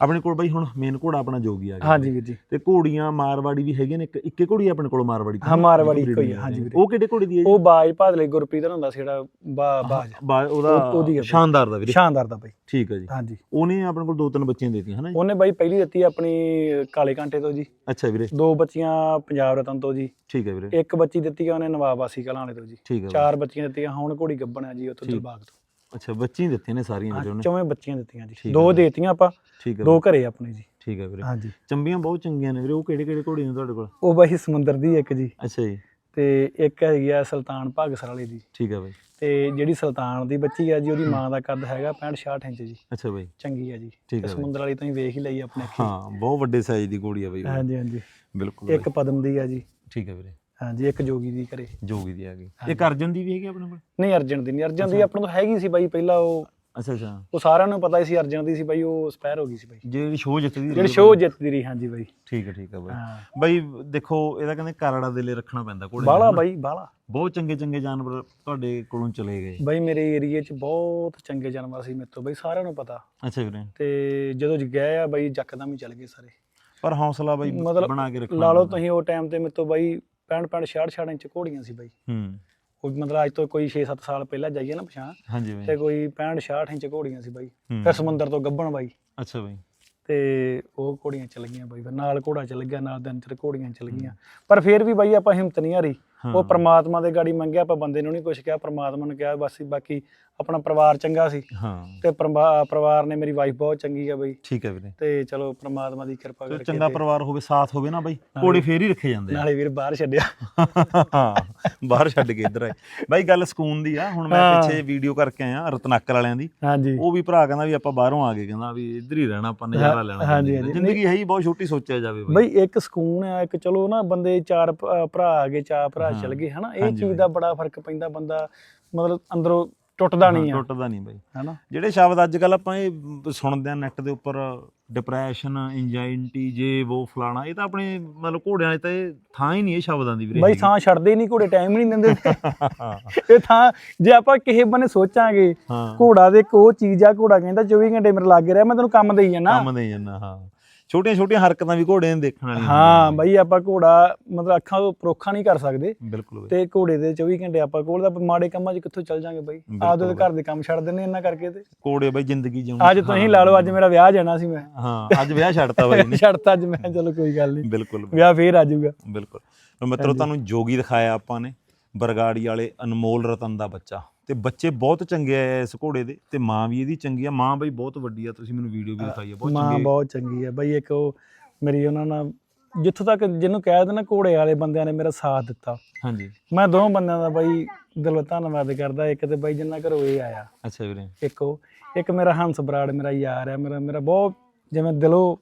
ਆਪਣੇ ਕੋਲ ਬਾਈ ਹੁਣ ਮੇਨ ਘੋੜਾ ਆਪਣਾ ਜੋਗੀ ਆ ਗਿਆ ਹਾਂਜੀ ਵੀਰ ਜੀ। ਤੇ ਘੋੜੀਆਂ ਮਾਰਵਾੜੀ ਵੀ ਹੈਗੀਆਂ ਨੇ ਇੱਕ ਇੱਕੇ ਘੋੜੀ ਆਪਣੇ ਕੋਲ ਮਾਰਵਾੜੀ ਹਾਂ, ਮਾਰਵਾੜੀ ਇੱਕੋ ਹੀ ਆ, ਹਾਂਜੀ ਵੀਰੇ। ਉਹ ਕਿਹੜੇ ਘੋੜੀ ਦੀ ਹੈ ਜੀ? ਉਹ ਬਾਜ ਭਾਦਲੇ ਗੁਰਪ੍ਰੀਤ ਦਾ ਹੁੰਦਾ ਸੀ ਜਿਹੜਾ ਬਾ ਬਾਜ। ਬਾ- ਉਹ- ਉਹਦੀ ਉਹਦਾ ਆ ਬਾਈ। ਸ਼ਾਨਦਾਰ ਦਾ ਵੀਰੇ। ਸ਼ਾਨਦਾਰ ਦਾ ਬਾਈ। ਠੀਕ ਹੈ ਜੀ। ਹਾਂਜੀ। ਉਹਨੇ ਆਪਣੇ ਕੋਲ ਦੋ ਤਿੰਨ ਬੱਚੀਆਂ ਦੇਤੀਆਂ ਹਨਾ ਜੀ? ਉਹਨੇ ਬਾਈ ਪਹਿਲੀ ਦਿੱਤੀ ਆਪਣੀ ਕਾਲੇ ਕਾਂਟੇ ਤੋਂ ਜੀ। ਅੱਛਾ ਵੀਰੇ। ਦੋ ਬੱਚੀਆਂ ਪੰਜਾਬ ਰਤਨ ਤੋਂ ਜੀ। ਠੀਕ ਹੈ ਵੀਰੇ। ਇੱਕ ਬੱਚੀ ਦਿੱਤੀ ਆ ਉਹਨੇ ਨਵਾਬਾਸੀ ਕਲਾਂ ਵਾਲੇ ਤੋਂ ਜੀ। ਠੀਕ ਹੈ ਵੀਰੇ। ਚਾਰ ਬੱਚੀਆਂ ਦਿੱਤੀਆਂ ਹੁਣ ਘੋੜੀ ਗੱਬਣ ਆ ਜੀ ਉੱਥੋਂ ਦਿਲਬਾਗ ਤੋਂ। ਅੱਛਾ ਬੱਚੀਆਂ ਦਿੱਤੀਆਂ ਨੇ ਸਾਰੀਆਂ ਵੀਰੇ ਉਹਨੇ? ਚੌਵੇਂ ਬੱਚੀਆਂ ਦਿੱਤੀਆਂ ਜੀ। ਦੋ ਦੇਤੀਆਂ ਆਪਾਂ ਠੀਕ ਹੈ ਦੋ ਘਰੇ ਆਪਣੇ ਜੀ। ਠੀਕ ਹੈ ਵੀਰੇ। ਹਾਂਜੀ। ਚੰਬੀਆਂ ਬਹੁਤ ਚੰਗੀਆਂ ਨੇ ਵੀਰੇ ਉਹ ਕਿਹੜੇ ਕਿਹੜੇ ਘੋੜੇ ਨੇ ਤੁਹਾਡੇ ਕੋਲ? ਉਹ ਬਾਈ ਸਮੁੰਦਰ ਦੀ ਇੱਕ ਜੀ। ਅੱਛਾ ਜੀ। ਤੇ ਇੱਕ ਹੈਗੀ ਆ ਸੁਲਤਾਨ ਭਾਗਸਰ ਵਾਲੀ ਦੀ। ਠੀਕ ਹੈ ਬਾਈ। ਤੇ ਜਿਹੜੀ ਸੁਲਤਾਨ ਦੀ ਬੱਚੀ ਆ ਜੀ ਉਹਦੀ ਮਾਂ ਦਾ ਕੱਦ ਹੈਗਾ 65 66 ਇੰਚ ਜੀ। ਅੱਛਾ ਬਾਈ। ਚੰਗੀ ਆ ਜੀ। ਠੀਕ ਤੇ ਹੈ ਸਮੁੰਦਰ ਵਾਲੀ ਤੁਸੀਂ ਵੇਖ ਹੀ ਲਈ ਆਪਣੇ ਅੱਖੀ। ਹਾਂ ਬਹੁਤ ਵੱਡੇ ਸਾਈਜ਼ ਦੀ ਘੋੜੀ ਆ ਬਾਈ। ਹਾਂਜੀ ਹਾਂਜੀ। ਬਿਲਕੁਲ ਇੱਕ ਪਦਮ ਦੀ ਆ ਜੀ। ਠੀਕ ਹੈ ਵੀਰੇ। ਹਾਂਜੀ ਇੱਕ ਜੋਗੀ ਦੀ ਘਰੇ ਜੋਗੀ ਦੀ ਗਈ ਇੱਕ ਅਰਜਨ ਦੀ ਵੀ ਹੈਗੀ ਆਪਣੇ ਕੋਲ? ਨਹੀਂ ਅਰਜਨ ਦੀ ਨਹੀਂ। ਅਰਜਨ ਦੀ ਆਪਣੇ ਤੋਂ ਹੈਗੀ ਸੀ ਬਾਈ ਪਹਿਲਾਂ ਉਹ ਅੱਛਾ ਅੱਛਾ। ਉਹ ਸਾਰਿਆਂ ਨੂੰ ਪਤਾ ਸੀ ਅਰਜਨ ਦੀ ਸੀ ਬਾਈ ਉਹ ਸਪੈਰ ਹੋ ਗਈ ਸੀ ਬਾਈ। ਜਿਹੜੀ ਸ਼ੋਅ ਜਿੱਤਦੀ ਰਹੀ ਜਿਹੜੀ ਸ਼ੋਅ ਜਿੱਤਦੀ ਰਹੀ ਹਾਂਜੀ ਬਾਈ। ਠੀਕ ਹੈ ਠੀਕ ਹੈ ਬਾਈ। ਬਾਈ ਦੇਖੋ ਇਹਦਾ ਕਹਿੰਦੇ ਕਰੜਾ ਦੇ ਲਈ ਰੱਖਣਾ ਪੈਂਦਾ ਨੂੰ। ਬਾਲਾ। ਬਾਈ ਬਾਲਾ ਬਹੁਤ ਚੰਗੇ ਚੰਗੇ ਜਾਨਵਰ ਤੁਹਾਡੇ ਕੋਲੋਂ ਚਲੇ ਗਏ। ਬਾਈ ਮੇਰੇ ਏਰੀਏ 'ਚ ਬਹੁਤ ਚੰਗੇ ਜਾਨਵਰ ਸੀ ਮੇਰੇ ਤੋਂ ਬਾਈ ਸਾਰਿਆਂ ਨੂੰ ਪਤਾ। ਅੱਛਾ ਵੀਰੇ। ਤੇ ਜਦੋਂ ਗਏ ਆ ਬਾਈ ਜੱਕਦਮ ਹੀ ਚਲ ਗਏ ਸਾਰੇ। ਪਰ ਹੌਸਲਾ ਬਾਈ ਬਣਾ ਕੇ ਰੱਖਣਾ ਲਾ ਲਓ। ਤੁਸੀਂ ਉਹ ਟਾਈਮ ਤੇ ਮੇਰੇ ਤੋਂ ਬਾਈ 65 65 66 66 ਇੰਚ ਘੋੜੀਆਂ ਸੀ ਬਾਈ। ਹੂੰ। ਉਹ ਮਤਲਬ ਅੱਜ ਤੋਂ ਕੋਈ 6-7 ਸਾਲ ਪਹਿਲਾਂ ਜਾਈਏ ਨਾ ਪਛਾਂ ਹਾਂਜੀ ਬਾਈ। ਤੇ ਕੋਈ 65 66 ਇੰਚ ਘੋੜੀਆਂ ਸੀ ਬਾਈ। ਹੂੰ। ਫਿਰ ਸਮੁੰਦਰ ਤੋਂ ਗੱਭਣ ਬਾਈ। ਅੱਛਾ ਬਾਈ। ਤੇ ਉਹ ਘੋੜੀਆਂ ਚੱਲ ਗਈਆਂ ਬਾਈ ਫਿਰ ਨਾਲ ਘੋੜਾ ਚੱਲ ਗਿਆ ਨਾਲ ਦਿਨ ਚੜ ਘੋੜੀਆਂ ਚੱਲ ਗਈਆਂ। ਪਰ ਫਿਰ ਵੀ ਬਾਈ ਆਪਾਂ ਹਿੰਮਤ ਨਹੀਂ ਹਾਰੀ। ਉਹ ਪ੍ਰਮਾਤਮਾ ਦੇ ਗਾੜੀ ਮੰਗਿਆ ਆਪਾਂ ਬੰਦੇ ਨੂੰ ਨਹੀਂ ਕੁਝ ਕਿਹਾ ਪ੍ਰਮਾਤਮਾ ਨੂੰ ਕਿਹਾ ਬਸ ਬਾਕੀ ਆਪਣਾ ਪਰਿਵਾਰ ਚੰਗਾ ਸੀ ਹਾਂ। ਤੇ ਪਰਿਵਾ- ਪਰਿਵਾਰ ਨੇ ਮੇਰੀ ਵਾਈਫ ਬਹੁਤ ਚੰਗੀ ਆ ਬਾਈ। ਠੀਕ ਹੈ ਵੀਰੇ। ਤੇ ਚਲੋ ਪ੍ਰਮਾਤਮਾ ਦੀ ਕਿਰਪਾ ਚਲੋ ਕਰਕੇ ਚੰਗਾ ਤੇ ਪਰਿਵਾਰ ਹੋਵੇ ਸਾਥ ਹੋਵੇ ਨਾ ਬਾਈ। ਘੋੜੇ ਫੇਰ ਹੀ ਰੱਖੇ ਜਾਂਦੇ ਆ। ਨਾਲੇ ਵੀਰ ਬਾਹਰ ਛੱਡਿਆ। ਹਾਂ ਬਾਹਰ ਛੱਡ ਕੇ ਇੱਧਰ ਆਏ। ਬਾਈ ਗੱਲ ਸਕੂਨ ਦੀ ਆ ਹੁਣ ਮੈਂ ਹਾਂ। ਪਿੱਛੇ ਵੀਡੀਓ ਕਰਕੇ ਆਇਆ ਰਤਨਾਕਰ ਵਾਲਿਆਂ ਦੀ। ਹਾਂਜੀ। ਉਹ ਵੀ ਭਰਾ ਕਹਿੰਦਾ ਵੀ ਆਪਾਂ ਬਾਹਰੋਂ ਆ ਗਏ ਕਹਿੰਦਾ ਵੀ ਇੱਧਰ ਹੀ ਰਹਿਣਾ ਆਪਾਂ ਨਜ਼ਾਰਾ ਲੈਣਾ ਹਾਂਜੀ, ਜ਼ਿੰਦਗੀ ਦਾ। ਹਾਂਜੀ। ਜ਼ਿੰਦਗੀ ਹੈ ਹੀ ਬਹੁਤ ਛੋਟੀ ਸੋਚਿਆ ਜਾਵੇ ਬਾਈ। ਬਈ ਇੱਕ ਸਕੂਨ ਆ ਇੱਕ ਚਲੋ ਨਾ ਬੰਦੇ ਚਾਰ ਭ- ਭਰਾ ਆ ਗਏ ਚਾਰ ਭਰਾ ਹਾਂ। ਚਲ ਗਏ ਹਨਾ? ਇਹ ਹਾਂਜੀ ਚੀਜ਼ ਬਾਈ। ਦਾ ਬੜਾ ਫ਼ਰਕ ਪੈਂਦਾ ਬੰਦਾ ਮਤਲਬ ਅੰਦਰੋਂ ਟੁੱਟਦਾ ਨਹੀਂ ਆ। ਟੁੱਟਦਾ ਨਹੀਂ ਬਾਈ। ਹਨਾ? ਜਿਹੜੇ ਸ਼ਬਦ ਅੱਜ ਕੱਲ ਆਪਾਂ ਇਹ ਸੁਣਦੇ ਆ ਨੈਟ ਦੇ ਉੱਪਰ ਡਿਪਰੈਸ਼ਨ ਇੰਜਾਇਟੀ ਜੇ ਉਹ ਫਲਾਣਾ ਇਹ ਤਾਂ ਆਪਣੇ ਮਤਲਬ ਘੋੜਿਆਂ 'ਚ ਤਾਂ ਇਹ ਥਾਂ ਹੀ ਨਹੀਂ ਇਹ ਸ਼ਬਦਾਂ ਦੀ ਵੀਰੇ ਬਈ। ਥਾਂ ਛੱਡਦੇ ਨਹੀਂ ਘੋੜੇ ਟਾਈਮ ਨਹੀਂ ਦਿੰਦੇ। ਇਹ ਥਾਂ ਜੇ ਆਪਾਂ ਕਿਸੇ ਬੰਨੇ ਸੋਚਾਂਗੇ ਘੋੜਾ ਦੇ ਉਹ ਚੀਜ਼ ਆ ਘੋੜਾ ਕਹਿੰਦਾ 24 ਘੰਟੇ ਮੇਰੇ ਲਾਗੇ ਰਿਹਾ ਮੈਂ ਤੈਨੂੰ ਕੰਮ ਦੇਈ ਜਾਣਾ ਕੰਮ ਦੇ ਜਾਂਦਾ ਹਾਂ। ਛੋਟੀਆਂ ਛੋਟੀਆਂ ਹਰਕਤਾਂ ਵੀ ਘੋੜੇ ਨੇ ਦੇਖਣ ਵਾਲੀਆਂ ਹਾਂ ਬਈ ਆਪਾਂ ਘੋੜਾ ਮਤਲਬ ਅੱਖਾਂ ਤੋਂ ਪਰੋਖਾ ਨਹੀਂ ਕਰ ਸਕਦੇ। ਬਿਲਕੁਲ ਤੇ ਘੋੜੇ ਦੇ 24 ਘੰਟੇ ਆਪਾਂ ਕੋਲ ਦਾ ਮਾੜੇ ਕੰਮਾਂ 'ਚ ਕਿੱਥੋਂ ਚੱਲ ਜਾਾਂਗੇ ਬਈ? ਬਿਲਕੁਲ ਘਰ ਦੇ ਕੰਮ ਛੱਡ ਦਿੰਦੇ ਇਹਨਾਂ ਕਰਕੇ ਤੇ। ਘੋੜੇ ਬਾਈ ਜ਼ਿੰਦਗੀ ਜਿਉਣੀ। ਅੱਜ ਤੁਸੀਂ ਲਾ ਲਓ ਅੱਜ ਮੇਰਾ ਵਿਆਹ ਜਾਣਾ ਸੀ ਮੈਂ। ਹਾਂ ਅੱਜ ਵਿਆਹ ਛੱਡਤਾ ਬਾਈ ਨੇ ਛੱਡਤਾ ਅੱਜ ਮੈਂ ਚਲੋ ਕੋਈ ਗੱਲ ਨਹੀਂ ਬਿਲਕੁਲ ਵਿਆਹ ਫੇਰ ਆ ਜਾਊਗਾ। ਬਿਲਕੁਲ। ਮਿੱਤਰੋ ਤੁਹਾਨੂੰ ਜੋਗੀ ਦਿਖਾਇਆ ਆਪਾਂ ਨੇ। ਬਰਗਾੜੀ ਵਾਲੇ ਅਨਮੋਲ ਰਤਨ ਦਾ ਬੱਚਾ। ਤੇ ਬੱਚੇ ਬਹੁਤ ਚੰਗੇ ਆ ਇਸ ਘੋੜੇ ਦੇ ਤੇ ਮਾਂ ਵੀ ਇਹਦੀ ਚੰਗੀ ਆ। ਮਾਂ ਬਈ ਬਹੁਤ ਵੱਡੀ ਆ ਤੁਸੀਂ ਮੈਨੂੰ ਵੀਡੀਓ ਵੀ ਦਿਖਾਈ ਆ ਬਹੁਤ ਮਾਂ ਚੰਗੀ ਬਹੁਤ ਚੰਗੀ ਹੈ ਬਈ ਇੱਕ ਉਹ ਮੇਰੀ ਉਹਨਾਂ ਨਾਲ ਜਿੱਥੋਂ ਤੱਕ ਜਿਹਨੂੰ ਕਹਿ ਦੇਣਾ ਘੋੜੇ ਵਾਲੇ ਬੰਦਿਆਂ ਨੇ ਮੇਰਾ ਸਾਥ ਦਿੱਤਾ। ਹਾਂਜੀ। ਮੈਂ ਦੋਵਾਂ ਬੰਦਿਆਂ ਦਾ ਬਾਈ ਦਿਲੋਂ ਧੰਨਵਾਦ ਕਰਦਾ। ਇੱਕ ਤੇ ਬਾਈ ਜਿੰਨਾ ਘਰੋਂ ਇਹ ਆਇਆ। ਅੱਛਾ ਵੀਰੇ। ਇੱਕ ਉਹ ਇੱਕ ਮੇਰਾ ਹੰਸ ਬਰਾੜ ਮੇਰਾ ਯਾਰ ਹੈ ਮੇਰਾ ਮੇਰਾ ਬਹੁਤ ਜਿਵੇਂ ਦਿਲੋਂ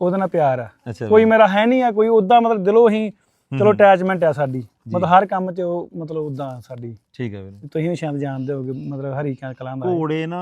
ਉਹਦੇ ਨਾਲ ਪਿਆਰ ਆ। ਅੱਛਾ ਕੋਈ ਮੇਰਾ ਹੈ ਨਹੀਂ ਆ ਕੋਈ ਉਦਾਂ ਮਤਲਬ ਦਿਲੋਂ ਹੀ ਚਲੋ ਅਟੈਚਮੈਂਟ ਆ ਸਾਡੀ। ਮਤਲਬ ਹਰ ਕੰਮ 'ਚ ਉਹ ਮਤਲਬ ਉਦਾਂ ਸਾਡੀ। ਠੀਕ ਹੈ ਵੀਰੇ। ਤੁਸੀਂ ਵੀ ਸ਼ਾਇਦ ਜਾਣਦੇ ਹੋਗੇ ਮਤਲਬ ਹਰੀ ਕਲਾਂ ਦਾ ਘੋੜੇ ਨਾ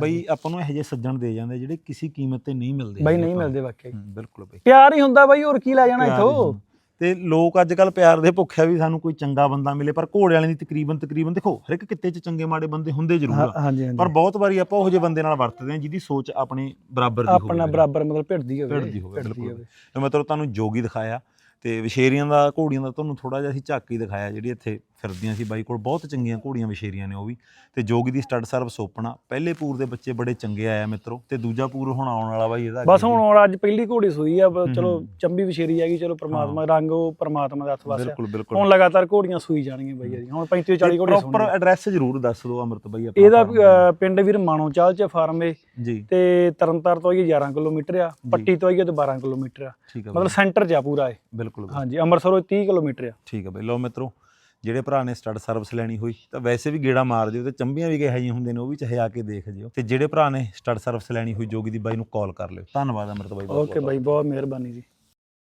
ਬਈ ਆਪਾਂ ਨੂੰ ਇਹੋ ਜਿਹੇ ਸੱਜਣ ਦੇ ਜਾਂਦੇ ਜਿਹੜੇ ਕਿਸੇ ਕੀਮਤ ਤੇ ਨਹੀਂ ਮਿਲਦੇ ਬਾਈ ਨਹੀਂ ਮਿਲਦੇ ਵਾਕਈ। ਬਿਲਕੁਲ ਬਈ। ਪਿਆਰ ਹੀ ਹੁੰਦਾ ਬਾਈ ਹੋਰ ਕੀ ਲੈ ਜਾਣਾ ਇਥੋਂ। ਤੇ ਲੋਕ ਅੱਜ ਕੱਲ ਪਿਆਰ ਦੇ ਭੁੱਖਿਆ ਵੀ ਸਾਨੂੰ ਕੋਈ ਚੰਗਾ ਬੰਦਾ ਮਿਲੇ ਪਰ ਘੋੜੇ ਵਾਲਿਆਂ ਦੀ ਤਕਰੀਬਨ ਤਕਰੀਬਨ ਦੇਖੋ ਹਰ ਇੱਕ ਕਿੱਤੇ 'ਚ ਚੰਗੇ ਮਾੜੇ ਬੰਦੇ ਹੁੰਦੇ ਜ਼ਰੂਰ ਆ। ਪਰ ਬਹੁਤ ਵਾਰੀ ਆਪਾਂ ਉਹੋ ਜਿਹੇ ਬੰਦੇ ਨਾਲ ਵਰਤਦੇ ਹਾਂ ਜਿਹਦੀ ਸੋਚ ਆਪਣੇ ਬਰਾਬਰ ਦੀ ਹੋਵੇ। ਆਪਣਾ ਬਰਾਬਰ ਮਤਲਬ ਭਿੜਦੀ ਹੋਵੇ ਭਿੜਦੀ ਹੋਵੇ ਬਿਲਕੁਲ। ਤੇ ਮੈਂ ਤੁਹਾਨੂੰ ਤੁਹਾਨੂੰ ਜੋਗੀ ਦਿਖਾਇਆ। ਤੇ ਵਿਸ਼ੇਰੀਆਂ ਦਾ ਘੋੜੀਆਂ ਦਾ ਤੁਹਾਨੂੰ ਥੋੜਾ ਜਿਹਾ ਅਸੀਂ ਝਾਕੀ ਦਿਖਾਇਆ ਜਿਹੜੀ ਇੱਥੇ ਫਿਰਦੀਆਂ ਸੀ ਬਾਈ ਕੋਲ ਬਹੁਤ ਚੰਗੀਆਂ ਘੋੜੀਆਂ ਵਿਸ਼ੇਰੀਆਂ ਨੇ ਉਹ ਵੀ। ਤੇ ਜੋਗੀ ਦੀ ਸਟੱਡ ਸਰਵਿਸ ਓਪਨ ਪਹਿਲੇ ਪੂਰ ਦੇ ਬੱਚੇ ਬੜੇ ਚੰਗੇ ਆਇਆ ਮਿੱਤਰੋ ਤੇ ਦੂਜਾ ਪੂਰ ਹੁਣ ਆਉਣ ਵਾਲਾ ਬਾਈ ਇਹਦਾ ਬਸ ਹੁਣ ਅੱਜ ਪਹਿਲੀ ਘੋੜੀ ਸੂਈ ਆ ਬ- ਚਲੋ ਚੰਬੀ ਵਿਸ਼ੇਰੀ ਹੈਗੀ ਚਲੋ ਪ੍ਰਮਾਤਮਾ ਰੰਗ ਉਹ ਪ੍ਰਮਾਤਮਾ ਦੇ ਹੱਥ ਵਾਸਿਆ ਬਿਲਕੁਲ ਬਿਲਕੁਲ। ਹੁਣ ਲਗਾਤਾਰ ਘੋੜੀਆਂ ਸੂਈ ਜਾਣਗੀਆਂ ਬਈ ਜੀ ਹੁਣ 35 40 ਘੋੜੀਆਂ ਪ੍ਰੋਪਰ ਐਡਰੈਸ ਜ਼ਰੂਰ ਦੱਸ ਦਿਓ ਅਮਰਤ ਬਾਈ ਆਪਣਾ ਇਹਦਾ ਪਿੰਡ ਵੀਰ ਮਾਣੋਚਾਲ ਚ ਫਾਰਮ ਏ। ਜੀ। ਤੇ ਤਰਨਤਾਰ ਤੋਂ ਇਹ 11 ਕਿਲੋਮੀਟਰ ਆ ਪੱਟੀ ਤੋਂ ਇਹ 12 ਕਿਲੋਮੀਟਰ ਆ। ਠੀਕ ਮਤਲਬ ਸੈਂਟਰ 'ਚ ਆ ਪੂਰਾ ਇਹ। ਬਿਲਕੁਲ ਬਾਈ, ਹਾਂਜੀ ਅੰਮ੍ਰਿਤਸਰੋਂ 30 ਕਿਲੋਮੀਟਰ ਆ। ਠੀਕ ਹੈ ਬਈ। ਲਓ ਮਿੱਤਰੋ ਜਿਹੜੇ ਭਰਾ ਨੇ ਸਟੱਡ ਸਰਵਿਸ ਲੈਣੀ ਹੋਈ ਤਾਂ ਵੈਸੇ ਵੀ ਗੇੜਾ ਮਾਰ ਦਿਓ ਤੇ ਚੰਬੀਆਂ ਵੀ ਕਿਹੋ ਜਿਹੀਆਂ ਹੁੰਦੇ ਨੇ ਉਹ ਵੀ ਚਾਹੇ ਆ ਕੇ ਦੇਖ ਜਿਓ। ਤੇ ਜਿਹੜੇ ਭਰਾ ਨੇ ਸਟੱਡ ਸਰਵਿਸ ਲੈਣੀ ਹੋਈ ਜੋਗੀ ਦੀ ਬਾਈ ਨੂੰ ਕਾਲ ਕਰ ਲਿਓ। ਧੰਨਵਾਦ ਅਮਰਤ ਬਾਈ ਬਹੁਤ ਓਕੇ ਬਾਈ ਬਹੁਤ ਮਿਹਰਬਾਨੀ ਜੀ।